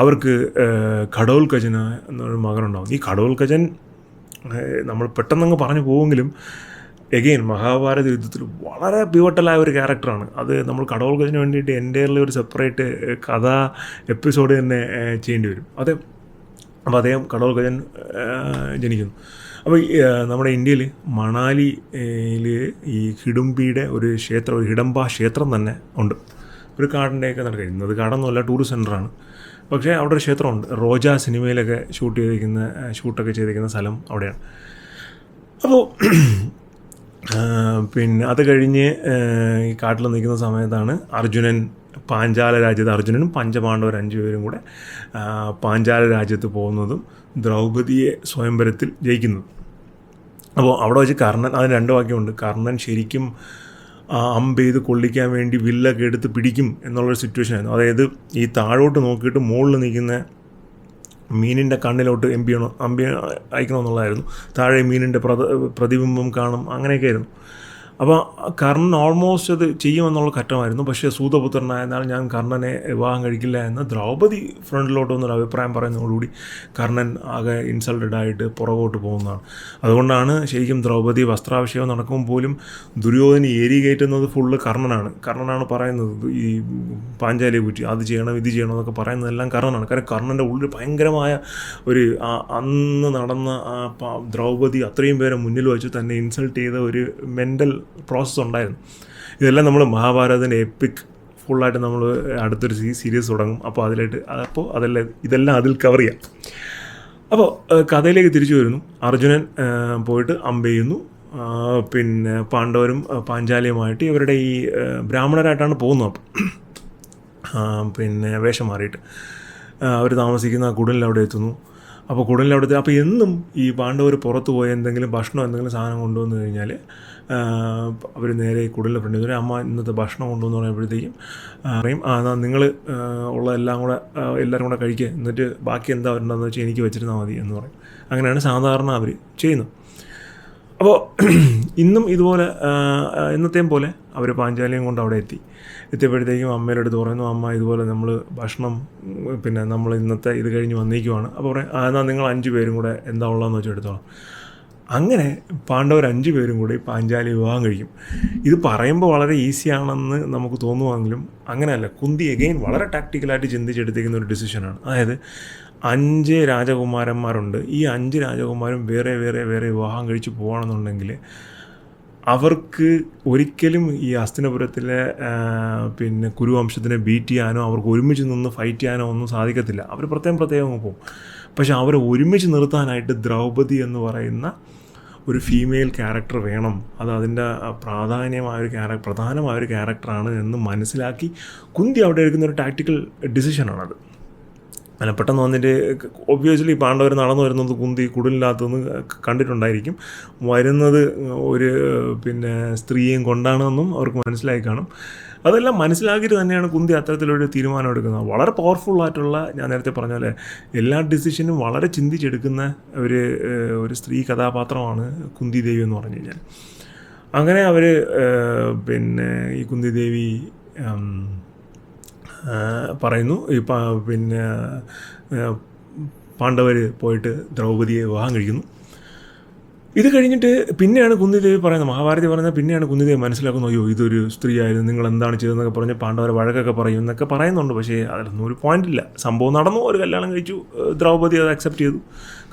അവർക്ക് ഘടോൽ കജന എന്നൊരു മകനുണ്ടാവും. ഈ ഘടോൽ കജൻ നമ്മൾ പെട്ടെന്നങ്ങ് പറഞ്ഞു പോവെങ്കിലും എഗെയിൻ മഹാഭാരത യുദ്ധത്തിൽ വളരെ പിവട്ടലായ ഒരു ക്യാരക്ടറാണ് അത് നമ്മൾ കടവൽ കജന് വേണ്ടിയിട്ട് എന്റെ ഒരു സെപ്പറേറ്റ് കഥ എപ്പിസോഡ് തന്നെ ചെയ്യേണ്ടി വരും. അതെ അപ്പോൾ അദ്ദേഹം കടവൽ കജൻ ജനിക്കുന്നു. അപ്പോൾ നമ്മുടെ ഇന്ത്യയിൽ മണാലിയിൽ ഈ ഹിഡുംബിയുടെ ഒരു ക്ഷേത്രം ഒരു ഹിഡംബ ക്ഷേത്രം തന്നെ ഉണ്ട്. ഒരു കാടിന്റെയൊക്കെ നടക്കുക ഇന്നത് കാടൊന്നുമല്ല ടൂറിസ്റ്റ് സെന്ററാണ്. പക്ഷേ അവിടെ ഒരു ക്ഷേത്രമുണ്ട്. റോജ സിനിമയിലൊക്കെ ഷൂട്ട് ചെയ്തിരിക്കുന്ന ഷൂട്ടൊക്കെ ചെയ്തിരിക്കുന്ന സ്ഥലം അവിടെയാണ്. അപ്പോൾ പിന്നെ അത് കഴിഞ്ഞ് ഈ കാട്ടിൽ നിൽക്കുന്ന സമയത്താണ് അർജുനൻ പാഞ്ചാല രാജ്യത്ത് അർജുനനും പഞ്ചപാണ്ഡവർ അഞ്ചു പേരും കൂടെ പാഞ്ചാല രാജ്യത്ത് പോകുന്നതും ദ്രൗപതിയെ സ്വയംവരത്തിൽ ജയിക്കുന്നതും അപ്പോൾ അവിടെ വെച്ച് കർണൻ അതിന് രണ്ട് വാക്യമുണ്ട്. കർണൻ ശരിക്കും അമ്പ് ചെയ്ത് കൊള്ളിക്കാൻ വേണ്ടി വില്ലൊക്കെ എടുത്ത് പിടിക്കും എന്നുള്ളൊരു സിറ്റുവേഷൻ ആയിരുന്നു അതായത് ഈ താഴോട്ട് നോക്കിയിട്ട് മുകളിൽ നിൽക്കുന്ന മീനിന്റെ കണ്ണിലോട്ട് എം പിയണോ അമ്പി അയക്കണമെന്നുള്ളതായിരുന്നു. താഴെ മീനിന്റെ പ്രത പ്രതിബിംബം കാണും അങ്ങനെയൊക്കെ ആയിരുന്നു. അപ്പോൾ കർണൻ ഓൾമോസ്റ്റ് അത് ചെയ്യുമെന്നുള്ള ഘട്ടമായിരുന്നു. പക്ഷേ സൂതപുത്രനായതിനാൽ ഞാൻ കർണനെ വിവാഹം കഴിക്കില്ല എന്ന് ദ്രൗപദി ഫ്രണ്ടിലോട്ട് വന്നൊരു അഭിപ്രായം പറയുന്നതോടുകൂടി കർണൻ ആകെ ഇൻസൾട്ടഡ് ആയിട്ട് പുറകോട്ട് പോകുന്നതാണ്. അതുകൊണ്ടാണ് ശരിക്കും ദ്രൗപദി വസ്ത്രാഭിഷേകം നടക്കുമ്പോൾ പോലും ദുര്യോധന ഏരി കയറ്റുന്നത് ഫുള്ള് കർണനാണ്. കർണനാണ് പറയുന്നത് ഈ പാഞ്ചാലിയെ കുറ്റി അത് ചെയ്യണം ഇത് ചെയ്യണം എന്നൊക്കെ പറയുന്നതെല്ലാം കർണനാണ്. കാരണം കർണന്റെ ഉള്ളിൽ ഭയങ്കരമായ ഒരു അന്ന് നടന്ന ദ്രൗപദി അത്രയും പേരെ മുന്നിൽ വെച്ച് തന്നെ ഇൻസൾട്ട് ചെയ്ത ഒരു മെന്റൽ പ്രോസസ്സ് ഉണ്ടായിരുന്നു. ഇതെല്ലാം നമ്മൾ മഹാഭാരതത്തിന്റെ എപ്പിക് ഫുള്ളായിട്ട് നമ്മൾ അടുത്തൊരു സീ സീരീസ് തുടങ്ങും. അപ്പോൾ അതിലായിട്ട് അപ്പോൾ അതെല്ലാം ഇതെല്ലാം അതിൽ കവർ ചെയ്യാം. അപ്പോൾ കഥയിലേക്ക് തിരിച്ചു വരുന്നു. അർജുനൻ പോയിട്ട് അമ്പ ചെയ്യുന്നു. പിന്നെ പാണ്ഡവരും പാഞ്ചാലിയുമായിട്ട് ഇവരുടെ ഈ ബ്രാഹ്മണരായിട്ടാണ് പോകുന്നത് അപ്പം. പിന്നെ വേഷം മാറിയിട്ട്. അവർ താമസിക്കുന്ന കുടലിൽ അവിടെ എത്തുന്നു. അപ്പോൾ കൂടുതൽ അവിടുത്തെ അപ്പോൾ എന്നും ഈ പാണ്ഡവർ പുറത്തു പോയ എന്തെങ്കിലും ഭക്ഷണം എന്തെങ്കിലും സാധനം കൊണ്ടുവന്നു കഴിഞ്ഞാൽ അവർ നേരെ ഈ കുടലിൽ ഫ്രണ്ട് അമ്മ ഇന്നത്തെ ഭക്ഷണം കൊണ്ടുവന്ന് പറയുമ്പോഴത്തേക്കും പറയും ആ എന്നാൽ നിങ്ങൾ ഉള്ള എല്ലാം കൂടെ എല്ലാവരും കൂടെ കഴിക്കുക എന്നിട്ട് ബാക്കി എന്താ വരേണ്ടതെന്ന് വെച്ചാൽ എനിക്ക് വെച്ചിരുന്നാൽ മതി എന്ന് പറയും. അങ്ങനെയാണ് സാധാരണ അവർ ചെയ്യുന്നത്. അപ്പോൾ ഇന്നും ഇതുപോലെ ആ, പോലെ അവർ പാഞ്ചാലിയും കൊണ്ട് അവിടെ എത്തി. എത്തിയപ്പോഴത്തേക്കും അമ്മയുടെ അടുത്ത് പറയുന്നു അമ്മ ഇതുപോലെ നമ്മൾ ഭക്ഷണം പിന്നെ നമ്മൾ ഇന്നത്തെ ഇത് കഴിഞ്ഞ് വന്നിരിക്കുവാണ് അപ്പോൾ പറയും എന്നാൽ നിങ്ങൾ അഞ്ച് പേരും കൂടെ എന്താ ഉള്ളതെന്ന് വെച്ചാൽ എടുത്തോളാം. അങ്ങനെ പാണ്ഡവർ അഞ്ച് പേരും കൂടി പാഞ്ചാലി വിവാഹം കഴിക്കും. ഇത് പറയുമ്പോൾ വളരെ ഈസിയാണെന്ന് നമുക്ക് തോന്നുവാണെങ്കിലും അങ്ങനെയല്ല കുന്തി എഗെയിൻ വളരെ ടാക്ടിക്കലായിട്ട് ചിന്തിച്ചെടുത്തിരിക്കുന്ന ഒരു ഡിസിഷനാണ് അതായത് അഞ്ച് രാജകുമാരന്മാരുണ്ട്. ഈ അഞ്ച് രാജകുമാരും വേറെ വേറെ വേറെ വിവാഹം കഴിച്ച് പോകണമെന്നുണ്ടെങ്കിൽ അവർക്ക് ഒരിക്കലും ഈ അസ്തിനപുരത്തിലെ പിന്നെ കുരുവംശത്തിനെ ബീറ്റ് ചെയ്യാനോ അവർക്ക് ഒരുമിച്ച് നിന്ന് ഫൈറ്റ് ചെയ്യാനോ ഒന്നും സാധിക്കത്തില്ല. അവർ പ്രത്യേകം പ്രത്യേകം പോകും. പക്ഷെ അവരെ ഒരുമിച്ച് നിർത്താനായിട്ട് ദ്രൗപദി എന്ന് പറയുന്ന ഒരു ഫീമെയിൽ ക്യാരക്ടർ വേണം. അത് അതിന്റെ പ്രാധാന്യമായ ഒരു ക്യാരക്ടർ പ്രധാനമായ ഒരു ക്യാരക്ടറാണ് എന്ന് മനസ്സിലാക്കി കുന്തി അവിടെ എടുക്കുന്ന ഒരു ടാക്ടിക്കൽ ഡിസിഷനാണത് അല്ല പെട്ടെന്ന് വന്നിട്ട് ഒബ്വിയസ്ലി പാണ്ഡവർ നടന്നു വരുന്നത് കുന്തി കുടിലിനകത്തുനിന്ന് കണ്ടിട്ടുണ്ടായിരിക്കും. വരുന്നത് ഒരു പിന്നെ സ്ത്രീയെയും കൊണ്ടാണെന്നും അവർക്ക് മനസ്സിലായി കാണും. അതെല്ലാം മനസ്സിലാക്കിയിട്ട് തന്നെയാണ് കുന്തി അത്തരത്തിലൊരു തീരുമാനം എടുക്കുന്നത്. വളരെ പവർഫുൾ ആയിട്ടുള്ള ഞാൻ നേരത്തെ പറഞ്ഞ പോലെ എല്ലാ ഡിസിഷനും വളരെ ചിന്തിച്ചെടുക്കുന്ന ഒരു ഒരു സ്ത്രീ കഥാപാത്രമാണ് കുന്തി ദേവി എന്ന് പറഞ്ഞു കഴിഞ്ഞാൽ. അങ്ങനെ അവർ പിന്നെ ഈ കുന്തി ദേവി പറയുന്നു. ഈ പിന്നെ പാണ്ഡവർ പോയിട്ട് ദ്രൗപതിയെ വിവാഹം കഴിക്കുന്നു. ഇത് കഴിഞ്ഞിട്ട് പിന്നെയാണ് കുന്തിദേവി പറയുന്നത്. മഹാഭാരതി പറയുന്നത് പിന്നെയാണ് കുന്തിദേവി മനസ്സിലാക്കുന്നത്. അയ്യോ ഇതൊരു സ്ത്രീയായിരുന്നു നിങ്ങൾ എന്താണ് ചെയ്തതെന്നൊക്കെ പറഞ്ഞ് പാണ്ഡവരെ വഴക്കൊക്കെ പറയും എന്നൊക്കെ പറയുന്നുണ്ട്. പക്ഷേ അതിലൊന്നും ഒരു പോയിന്റ് ഇല്ല. സംഭവം നടന്നു. ഒരു കല്യാണം കഴിച്ചു. ദ്രൗപതി അത് അക്സെപ്റ്റ് ചെയ്തു.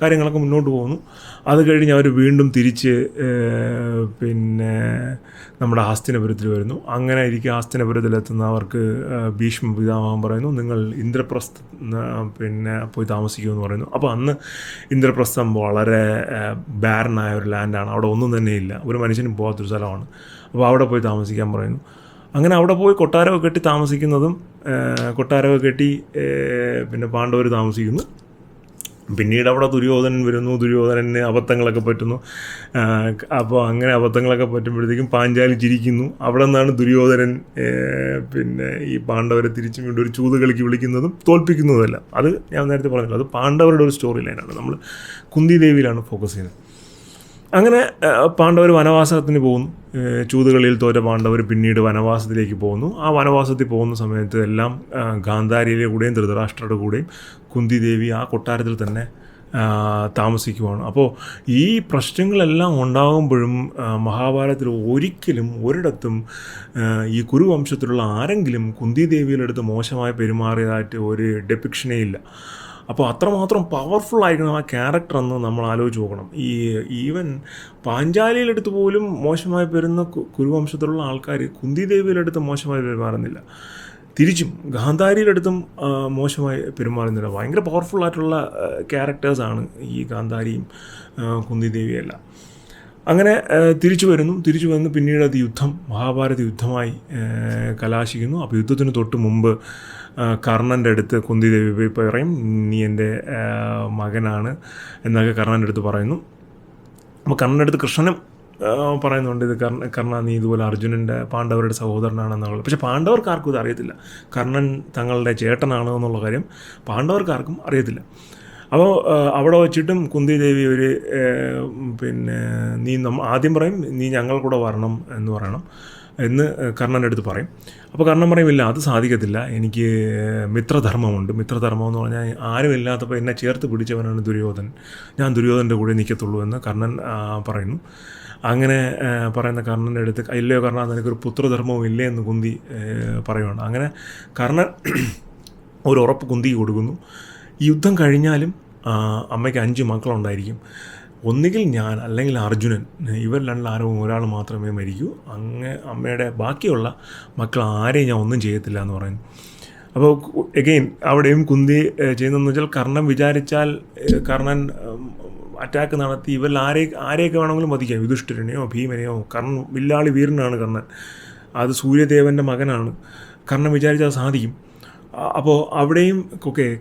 കാര്യങ്ങളൊക്കെ മുന്നോട്ട് പോകുന്നു. അത് കഴിഞ്ഞ് അവർ വീണ്ടും തിരിച്ച് പിന്നെ നമ്മുടെ ആസ്തിനപുരത്തിൽ വരുന്നു. അങ്ങനെ ഇരിക്കെ ആസ്തിനപുരത്തിലെത്തുന്ന അവർക്ക് ഭീഷ്മ പിതാമഹൻ പറയുന്നു. നിങ്ങൾ ഇന്ദ്രപ്രസ്ഥ പിന്നെ പോയി താമസിക്കുമെന്ന് പറയുന്നു. അപ്പോൾ അന്ന് ഇന്ദ്രപ്രസ്ഥം വളരെ ബാരനായ ഒരു ലാൻഡാണ്. അവിടെ ഒന്നും തന്നെ ഇല്ല. ഒരു മനുഷ്യനും പോകാത്തൊരു സ്ഥലമാണ്. അപ്പോൾ അവിടെ പോയി താമസിക്കാൻ പറയുന്നു. അങ്ങനെ അവിടെ പോയി കൊട്ടാരമൊക്കെ കെട്ടി താമസിക്കുന്നതും കൊട്ടാരമൊക്കെ കെട്ടി പിന്നെ പാണ്ഡവർ താമസിക്കുന്നു. പിന്നീട് അവിടെ ദുര്യോധനൻ വരുന്നു ദുര്യോധനന് അബദ്ധങ്ങളൊക്കെ പറ്റുന്നു. അപ്പോൾ അങ്ങനെ അബദ്ധങ്ങളൊക്കെ പറ്റുമ്പോഴത്തേക്കും പാഞ്ചാലി ചിരിക്കുന്നു. അവിടെ നിന്നാണ് ദുര്യോധനൻ പിന്നെ ഈ പാണ്ഡവരെ തിരിച്ചും വീണ്ടും ഒരു ചൂത് കളിക്ക് വിളിക്കുന്നതും തോൽപ്പിക്കുന്നതല്ല അത് ഞാൻ നേരത്തെ പറഞ്ഞല്ലോ അത് പാണ്ഡവരുടെ ഒരു സ്റ്റോറി ലൈനാണ് നമ്മൾ കുന്തി ദേവിയിലാണ് ഫോക്കസ് ചെയ്യുന്നത്. അങ്ങനെ പാണ്ഡവർ വനവാസത്തിന് പോകുന്നു. ചൂതുകളിയിൽ തോറ്റ പാണ്ഡവർ പിന്നീട് വനവാസത്തിലേക്ക് പോകുന്നു. ആ വനവാസത്തിൽ പോകുന്ന സമയത്ത് എല്ലാം ഗാന്ധാരിയിലെ കൂടെയും ധൃതരാഷ്ട്രയുടെ കൂടെയും കുന്തി ദേവി ആ കൊട്ടാരത്തിൽ തന്നെ താമസിക്കുവാണ്. അപ്പോൾ ഈ പ്രശ്നങ്ങളെല്ലാം ഉണ്ടാകുമ്പോഴും മഹാഭാരതത്തിൽ ഒരിക്കലും ഒരിടത്തും ഈ കുരുവംശത്തിലുള്ള ആരെങ്കിലും കുന്തി ദേവിയുടെ അടുത്ത് മോശമായി പെരുമാറിയതായിട്ട് ഒരു ഡെപ്പിക്ഷനേ ഇല്ല. അപ്പോൾ അത്രമാത്രം പവർഫുൾ ആയിരിക്കണം ആ ക്യാരക്ടർ എന്ന് നമ്മൾ ആലോചിച്ച് നോക്കണം. ഈ ഈവൻ പാഞ്ചാലിയിലെടുത്ത് പോലും മോശമായി പെരുന്ന കുരുവംശത്തിലുള്ള ആൾക്കാർ കുന്തി ദേവിയുടെ അടുത്ത് മോശമായി പെരുമാറുന്നില്ല. തിരിച്ചും ഗാന്ധാരിയുടെ അടുത്തും ആ, മോശമായി പെരുമാറുന്നില്ല ഭയങ്കര പവർഫുൾ ആയിട്ടുള്ള ക്യാരക്ടേഴ്സാണ് ഈ ഗാന്ധാരിയും ആ, കുന്തി ദേവിയെല്ലാം അങ്ങനെ തിരിച്ചു വരുന്നു. തിരിച്ചു വന്ന് പിന്നീട് അത് യുദ്ധം മഹാഭാരത യുദ്ധമായി കലാശിക്കുന്നു. അപ്പോൾ യുദ്ധത്തിന് തൊട്ട് മുമ്പ് കർണന്റെ അടുത്ത് കുന്തി ദേവി പോയി പറയും നീ എന്റെ മകനാണ് എന്നൊക്കെ കർണന്റെ അടുത്ത് പറയുന്നു. അപ്പോൾ കർണന്റെ അടുത്ത് കൃഷ്ണനും പറയുന്നുണ്ട് ഇത് കർണ കർണ നീ ഇതുപോലെ അർജുനന്റെ പാണ്ഡവരുടെ സഹോദരനാണെന്നുള്ളത് പക്ഷേ പാണ്ഡവർക്ക് ആർക്കും ഇത് അറിയത്തില്ല. കർണൻ തങ്ങളുടെ ചേട്ടനാണ് എന്നുള്ള കാര്യം പാണ്ഡവർക്ക് ആർക്കും അറിയത്തില്ല. അപ്പോൾ അവിടെ വച്ചിട്ടും കുന്തി ദേവി ഒരു പിന്നെ നീ നമ്മ ആദ്യം പറയും നീ ഞങ്ങൾ കൂടെ വരണം എന്ന് പറയണം എന്ന് കർണന്റെ അടുത്ത് പറയും. അപ്പോൾ കാരണം പറയുമില്ല അത് സാധിക്കത്തില്ല. എനിക്ക് മിത്രധർമ്മമുണ്ട്. മിത്രധർമ്മം എന്ന് പറഞ്ഞാൽ ആരുമില്ലാത്തപ്പോൾ എന്നെ ചേർത്ത് പിടിച്ചവനാണ് ദുര്യോധൻ ഞാൻ ദുര്യോധന്റെ കൂടെ നിൽക്കത്തുള്ളൂ എന്ന് കർണൻ പറയുന്നു. അങ്ങനെ പറയുന്ന കർണന്റെ അടുത്ത് ഇല്ലയോ കർണ നിനക്കൊരു പുത്രധർമ്മവും ഇല്ലേ എന്ന് കുന്തി പറയുകയാണ് അങ്ങനെ കർണൻ ഒരു ഉറപ്പ് കുന്തി കൊടുക്കുന്നു. യുദ്ധം കഴിഞ്ഞാലും അമ്മയ്ക്ക് അഞ്ച് മക്കളുണ്ടായിരിക്കും. ഒന്നുകിൽ ഞാൻ അല്ലെങ്കിൽ അർജുനൻ ഇവർ രണ്ടിൽ ആരോ ഒരാൾ മാത്രമേ മരിക്കൂ. അങ്ങ് അമ്മയുടെ ബാക്കിയുള്ള മക്കൾ ആരെയും ഞാൻ ഒന്നും ചെയ്യത്തില്ല എന്ന് പറയുന്നു. അപ്പോൾ എഗെയിൻ അവിടെയും കുന്തി ചെയ്യുന്നതെന്ന് വെച്ചാൽ കർണൻ വിചാരിച്ചാൽ കർണൻ അറ്റാക്ക് നടത്തി ഇവരിൽ ആരെ ആരെയൊക്കെ വേണമെങ്കിലും വധിക്കാം. യുധിഷ്ഠിരനെയോ ഭീമനെയോ കർണൻ വില്ലാളി വീരനാണ് കർണൻ. അത് സൂര്യദേവന്റെ മകനാണ്. കർണൻ വിചാരിച്ചാൽ സാധിക്കും. അപ്പോൾ അവിടെയും ഒക്കെ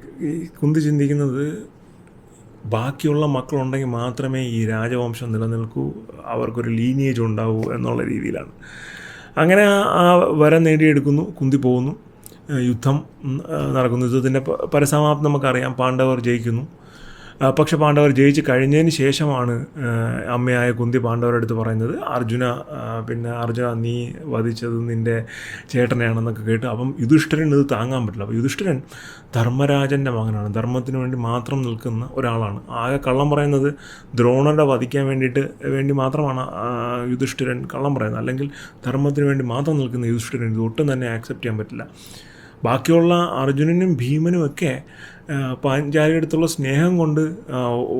കുന്തി ചിന്തിക്കുന്നത് ബാക്കിയുള്ള മക്കളുണ്ടെങ്കിൽ മാത്രമേ ഈ രാജവംശം നിലനിൽക്കൂ അവർക്കൊരു ലീനിയേജ് ഉണ്ടാവൂ എന്നുള്ള രീതിയിലാണ്. അങ്ങനെ ആ- വരം നേടിയെടുക്കുന്നു കുന്തി പോകുന്നു. യുദ്ധം നടക്കുന്നു. യുദ്ധത്തിന്റെ പരസമാപ്തി നമുക്കറിയാം. പാണ്ഡവർ ജയിക്കുന്നു. പക്ഷെ പാണ്ഡവർ ജയിച്ച് കഴിഞ്ഞതിന് ശേഷമാണ് അമ്മയായ കുന്തി പാണ്ഡവരുടെ അടുത്ത് പറയുന്നത് അർജുന പിന്നെ അർജുന നീ വധിച്ചത് നിന്റെ ചേട്ടനെയാണെന്നൊക്കെ കേട്ട് അപ്പം യുധിഷ്ഠിരൻ ഇത് താങ്ങാൻ പറ്റില്ല. അപ്പോൾ യുധിഷ്ഠിരൻ ധർമ്മരാജന്റെ മകനാണ്. ധർമ്മത്തിന് വേണ്ടി മാത്രം നിൽക്കുന്ന ഒരാളാണ്. ആകെ കള്ളം പറയുന്നത് ദ്രോണരെ വധിക്കാൻ വേണ്ടിയിട്ട് വേണ്ടി മാത്രമാണ് യുധിഷ്ഠിരൻ കള്ളം പറയുന്നത്. അല്ലെങ്കിൽ ധർമ്മത്തിന് വേണ്ടി മാത്രം നിൽക്കുന്ന യുധിഷ്ഠിരൻ ഇത് ഒട്ടും തന്നെ ആക്സെപ്റ്റ് ചെയ്യാൻ പറ്റില്ല. ബാക്കിയുള്ള അർജുനനും ഭീമനും ഒക്കെ ആ, പാഞ്ചാലിയുടെ അടുത്തുള്ള സ്നേഹം കൊണ്ട്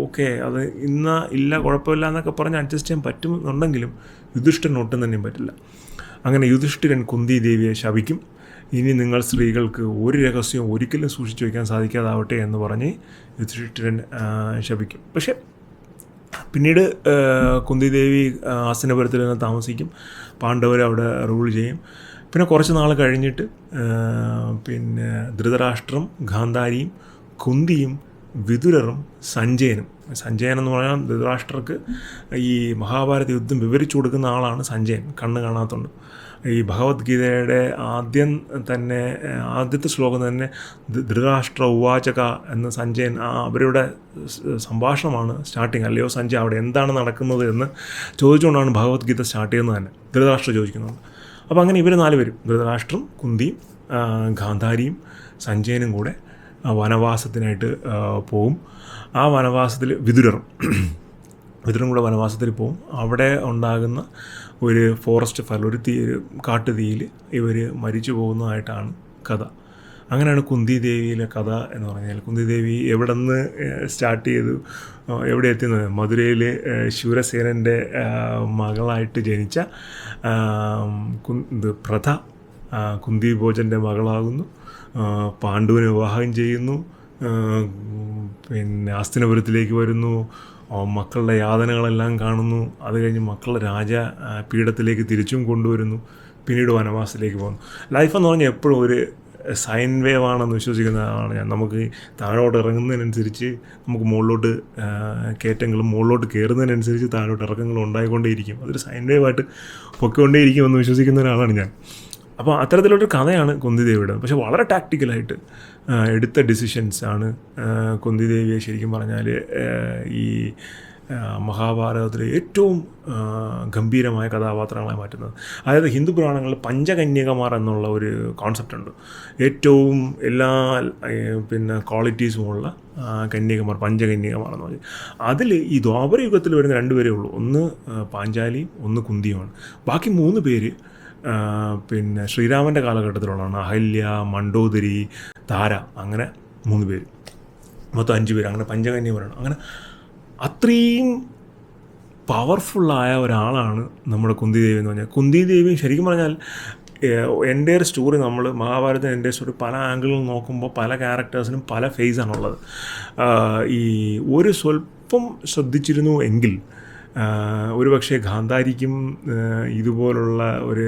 ഓക്കെ അത് ഇന്ന ഇല്ല കുഴപ്പമില്ല എന്നൊക്കെ പറഞ്ഞ് അഡ്ജസ്റ്റ് ചെയ്യാൻ പറ്റുന്നുണ്ടെങ്കിലും യുധിഷ്ഠിരൻ ഒട്ടും തന്നെയും പറ്റില്ല. അങ്ങനെ യുധിഷ്ഠിരൻ കുന്തി ദേവിയെ ശപിക്കും. ഇനി നിങ്ങൾ സ്ത്രീകൾക്ക് ഒരു രഹസ്യവും ഒരിക്കലും സൂക്ഷിച്ചു വയ്ക്കാൻ സാധിക്കാതാവട്ടെ എന്ന് പറഞ്ഞ് യുധിഷ്ഠിരൻ ശപിക്കും. പക്ഷേ പിന്നീട് കുന്തിദേവി ആസനപുരത്തിൽ നിന്ന് താമസിക്കും. പാണ്ഡവർ അവിടെ റൂൾ ചെയ്യും. പിന്നെ കുറച്ച് നാൾ കഴിഞ്ഞിട്ട് പിന്നെ ധൃതരാഷ്ട്രം ഗാന്ധാരിയും കുന്തിയും വിതുരറും സഞ്ജയനും. സഞ്ജയൻ എന്ന് പറഞ്ഞാൽ ധൃതരാഷ്ട്രർക്ക് ഈ മഹാഭാരത യുദ്ധം വിവരിച്ചു കൊടുക്കുന്ന ആളാണ് സഞ്ജയൻ. കണ്ണ് കാണാത്തതുകൊണ്ട് ഈ ഭഗവത്ഗീതയുടെ ആദ്യം തന്നെ ആദ്യത്തെ ശ്ലോകം തന്നെ ധൃതരാഷ്ട്ര ഉവാചക എന്ന സഞ്ജയൻ ആ അവരുടെ സംഭാഷണമാണ് സ്റ്റാർട്ടിങ്. അല്ലയോ സഞ്ജയ് അവിടെ എന്താണ് നടക്കുന്നത് എന്ന് ചോദിച്ചുകൊണ്ടാണ് ഭഗവത്ഗീത സ്റ്റാർട്ട് ചെയ്യുന്നത് തന്നെ. ധൃതരാഷ്ട്ര ചോദിക്കുന്നത് അപ്പോൾ അങ്ങനെ ഇവർ നാല് പേരും. ധൃതരാഷ്ട്രം കുന്തിയും ഗാന്ധാരിയും സഞ്ജയനും കൂടെ വനവാസത്തിനായിട്ട് പോവും. ആ വനവാസത്തിൽ വിതുരർ വിതുരം കൂടെ വനവാസത്തിൽ പോവും. അവിടെ ഉണ്ടാകുന്ന ഒരു ഫോറസ്റ്റ് ഫയർ ഒരു തീ ഒരു കാട്ടുതീയിൽ ഇവർ മരിച്ചു പോകുന്നതായിട്ടാണ് കഥ. അങ്ങനെയാണ് കുന്തി ദേവിയിലെ കഥ എന്ന് പറഞ്ഞാൽ. കുന്തി ദേവി എവിടെ നിന്ന് സ്റ്റാർട്ട് ചെയ്തു എവിടെ എത്തുന്നത് മധുരയിൽ ശൂരസേനന്റെ മകളായിട്ട് ജനിച്ച പ്രഥ കുന്തി ഭോജന്റെ മകളാകുന്നു. പാണ്ഡുവിനെ വിവാഹം ചെയ്യുന്നു. പിന്നെ ആസ്തിനപുരത്തിലേക്ക് വരുന്നു. മക്കളുടെ യാതനകളെല്ലാം കാണുന്നു. അത് കഴിഞ്ഞ് മക്കളുടെ രാജ പീഠത്തിലേക്ക് തിരിച്ചും കൊണ്ടുവരുന്നു. പിന്നീട് വനവാസത്തിലേക്ക് പോകുന്നു. ലൈഫ് എന്ന് പറഞ്ഞാൽ എപ്പോഴും ഒരു സൈൻ വേവ് ആണെന്ന് വിശ്വസിക്കുന്നതാണ് ഞാൻ. നമുക്ക് താഴോട്ട് ഇറങ്ങുന്നതിനനുസരിച്ച് നമുക്ക് മുകളിലോട്ട് കയറ്റങ്ങളും മുകളിലോട്ട് കയറുന്നതിനനുസരിച്ച് താഴോട്ട് ഇറക്കങ്ങളും ഉണ്ടായിക്കൊണ്ടേയിരിക്കും. അതൊരു സൈൻ വേവായിട്ട് ആയിട്ട് പൊയ്ക്കൊണ്ടേയിരിക്കുമെന്ന് വിശ്വസിക്കുന്ന ഒരാളാണ് ഞാൻ. അപ്പോൾ അത്തരത്തിലൊരു കഥയാണ് കുന്തിദേവിയുടെ. പക്ഷെ വളരെ ടാക്റ്റിക്കലായിട്ട് ആ, എടുത്ത ഡിസിഷൻസ് ആണ് കുന്തിദേവിയെ ശരിക്കും പറഞ്ഞാൽ ഈ മഹാഭാരതത്തിലെ ഏറ്റവും ഗംഭീരമായ കഥാപാത്രങ്ങളായി മാറ്റുന്നത്. അതായത് ഹിന്ദു പുരാണങ്ങളിൽ പഞ്ചകന്യകമാർ എന്നുള്ള ഒരു കോൺസെപ്റ്റ് ഉണ്ട്. ഏറ്റവും എല്ലാ പിന്നെ ക്വാളിറ്റീസുമുള്ള കന്യകമാർ പഞ്ചകന്യകമാർ എന്ന് പറഞ്ഞു അതിൽ ഈ ദ്വാപര യുഗത്തിൽ വരുന്ന രണ്ടുപേരേ ഉള്ളൂ. ഒന്ന് പാഞ്ചാലിയും ഒന്ന് കുന്തിയുമാണ്. ബാക്കി മൂന്ന് പേര് പിന്നെ ശ്രീരാമന്റെ കാലഘട്ടത്തിലുള്ളതാണ് അഹല്യ മണ്ടോദരി താര അങ്ങനെ മൂന്ന് പേര്. മൊത്തം അഞ്ച് പേര്. അങ്ങനെ പഞ്ചകന്യമാരാണ്. അങ്ങനെ അത്രയും പവർഫുള്ളായ ഒരാളാണ് നമ്മുടെ കുന്തിദേവി എന്ന് പറഞ്ഞാൽ. കുന്തിദേവി ശരിക്കും പറഞ്ഞാൽ എന്റെ ഒരു സ്റ്റോറി നമ്മൾ മഹാഭാരത എന്റെ സ്റ്റോറി പല ആംഗിളിൽ നോക്കുമ്പോൾ പല ക്യാരക്ടേഴ്സിനും പല ഫേസാണുള്ളത് ഈ ഒരു സ്വല്പം ശ്രദ്ധിച്ചിരുന്നു എങ്കിൽ ഒരു പക്ഷേ ഗാന്ധാരിക്കും ഇതുപോലുള്ള ഒരു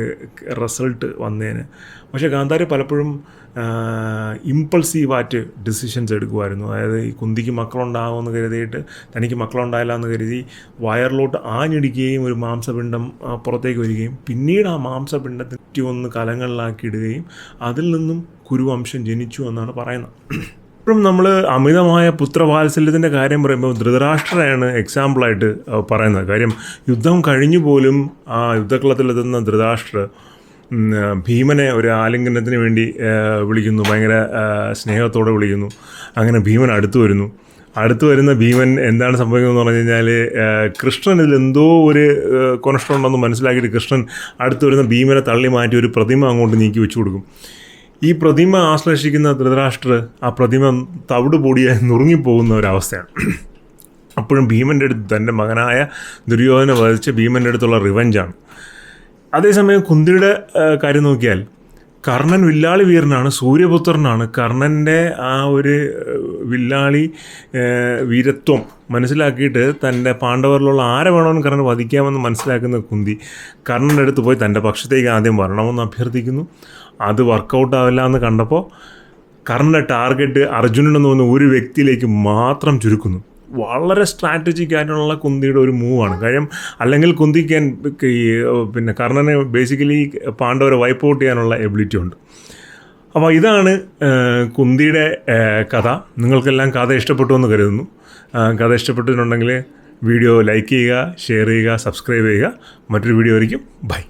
റിസൾട്ട് വന്നേന്. പക്ഷേ ഗാന്ധാരി പലപ്പോഴും ഇമ്പൾസീവായിട്ട് ഡിസിഷൻസ് എടുക്കുമായിരുന്നു അതായത് ഈ കുന്തിക്ക് മക്കളുണ്ടാകുമെന്ന് കരുതിയിട്ട് തനിക്ക് മക്കളുണ്ടായില്ല എന്ന് കരുതി വയറിലോട്ട് ആഞ്ഞിടിക്കുകയും ഒരു മാംസപിണ്ഡം പുറത്തേക്ക് വരികയും പിന്നീട് ആ മാംസപിണ്ഡത്തെ ഒന്ന് കലങ്ങളിലാക്കി ഇടുകയും അതിൽ നിന്നും കുരുവംശം ജനിച്ചു എന്നാണ് പറയുന്നത്. ഇപ്പോഴും നമ്മൾ അമിതമായ പുത്രവാത്സല്യത്തിന്റെ കാര്യം പറയുമ്പോൾ ധൃതരാഷ്ട്രയാണ് എക്സാമ്പിളായിട്ട് പറയുന്നത്. കാര്യം യുദ്ധം കഴിഞ്ഞു പോലും ആ യുദ്ധക്കളത്തിലെത്തുന്ന ധൃതരാഷ്ട്ര ഭീമനെ ഒരു ആലിംഗനത്തിന് വേണ്ടി വിളിക്കുന്നു ഭയങ്കര സ്നേഹത്തോടെ വിളിക്കുന്നു. അങ്ങനെ ഭീമൻ അടുത്തു വരുന്നു. അടുത്തു വരുന്ന ഭീമൻ എന്താണ് സംഭവിക്കുന്നത് എന്ന് പറഞ്ഞു കഴിഞ്ഞാൽ കൃഷ്ണൻ ഇതിൽ എന്തോ ഒരു കൊനഷ്ടമുണ്ടെന്ന് മനസ്സിലാക്കിയിട്ട് കൃഷ്ണൻ അടുത്തു വരുന്ന ഭീമനെ തള്ളി മാറ്റി ഒരു പ്രതിമ അങ്ങോട്ട് നീക്കി വെച്ചു കൊടുക്കും. ഈ പ്രതിമ ആശ്ലേഷിക്കുന്ന ധൃതരാഷ്ട്ര ആ പ്രതിമ തവിട് പൊടിയായി നുറുങ്ങിപ്പോകുന്ന ഒരവസ്ഥയാണ്. അപ്പോഴും ഭീമന്റെ അടുത്ത് തന്റെ മകനായ ദുര്യോധന വധിച്ച ഭീമന്റെ അടുത്തുള്ള റിവഞ്ചാണ്. അതേസമയം കുന്തിയുടെ കാര്യം നോക്കിയാൽ കർണൻ വില്ലാളി വീരനാണ് സൂര്യപുത്രനാണ്. കർണന്റെ ആ ഒരു വില്ലാളി വീരത്വം മനസ്സിലാക്കിയിട്ട് തന്റെ പാണ്ഡവരിലുള്ള ആരെ വേണമെന്ന് കർണൻ വധിക്കാമെന്ന് മനസ്സിലാക്കുന്ന കുന്തി കർണന്റെ അടുത്ത് പോയി തന്റെ പക്ഷത്തേക്ക് ആദ്യം വരണമെന്ന് അഭ്യർത്ഥിക്കുന്നു. അത് വർക്കൗട്ട് ആവില്ല എന്ന് കണ്ടപ്പോൾ കർണന്റെ ടാർഗറ്റ് അർജുനനെന്ന് തോന്നുന്ന ഒരു വ്യക്തിയിലേക്ക് മാത്രം ചുരുക്കുന്നു. വളരെ സ്ട്രാറ്റജിക് ആയിട്ടുള്ള കുന്തിയുടെ ഒരു മൂവാണ് കാര്യം അല്ലെങ്കിൽ കുന്തിക്ക് ഈ പിന്നെ കർണനെ ബേസിക്കലി പാണ്ഡവരെ വൈപ്പ് ഔട്ട് ചെയ്യാനുള്ള എബിലിറ്റി ഉണ്ട്. അപ്പോൾ ഇതാണ് കുന്തിയുടെ കഥ. നിങ്ങൾക്കെല്ലാം കഥ ഇഷ്ടപ്പെട്ടു എന്ന് കരുതുന്നു. കഥ ഇഷ്ടപ്പെട്ടിട്ടുണ്ടെങ്കിൽ വീഡിയോ ലൈക്ക് ചെയ്യുക ഷെയർ ചെയ്യുക സബ്സ്ക്രൈബ് ചെയ്യുക. മറ്റൊരു വീഡിയോ ആയിരിക്കും. ബൈ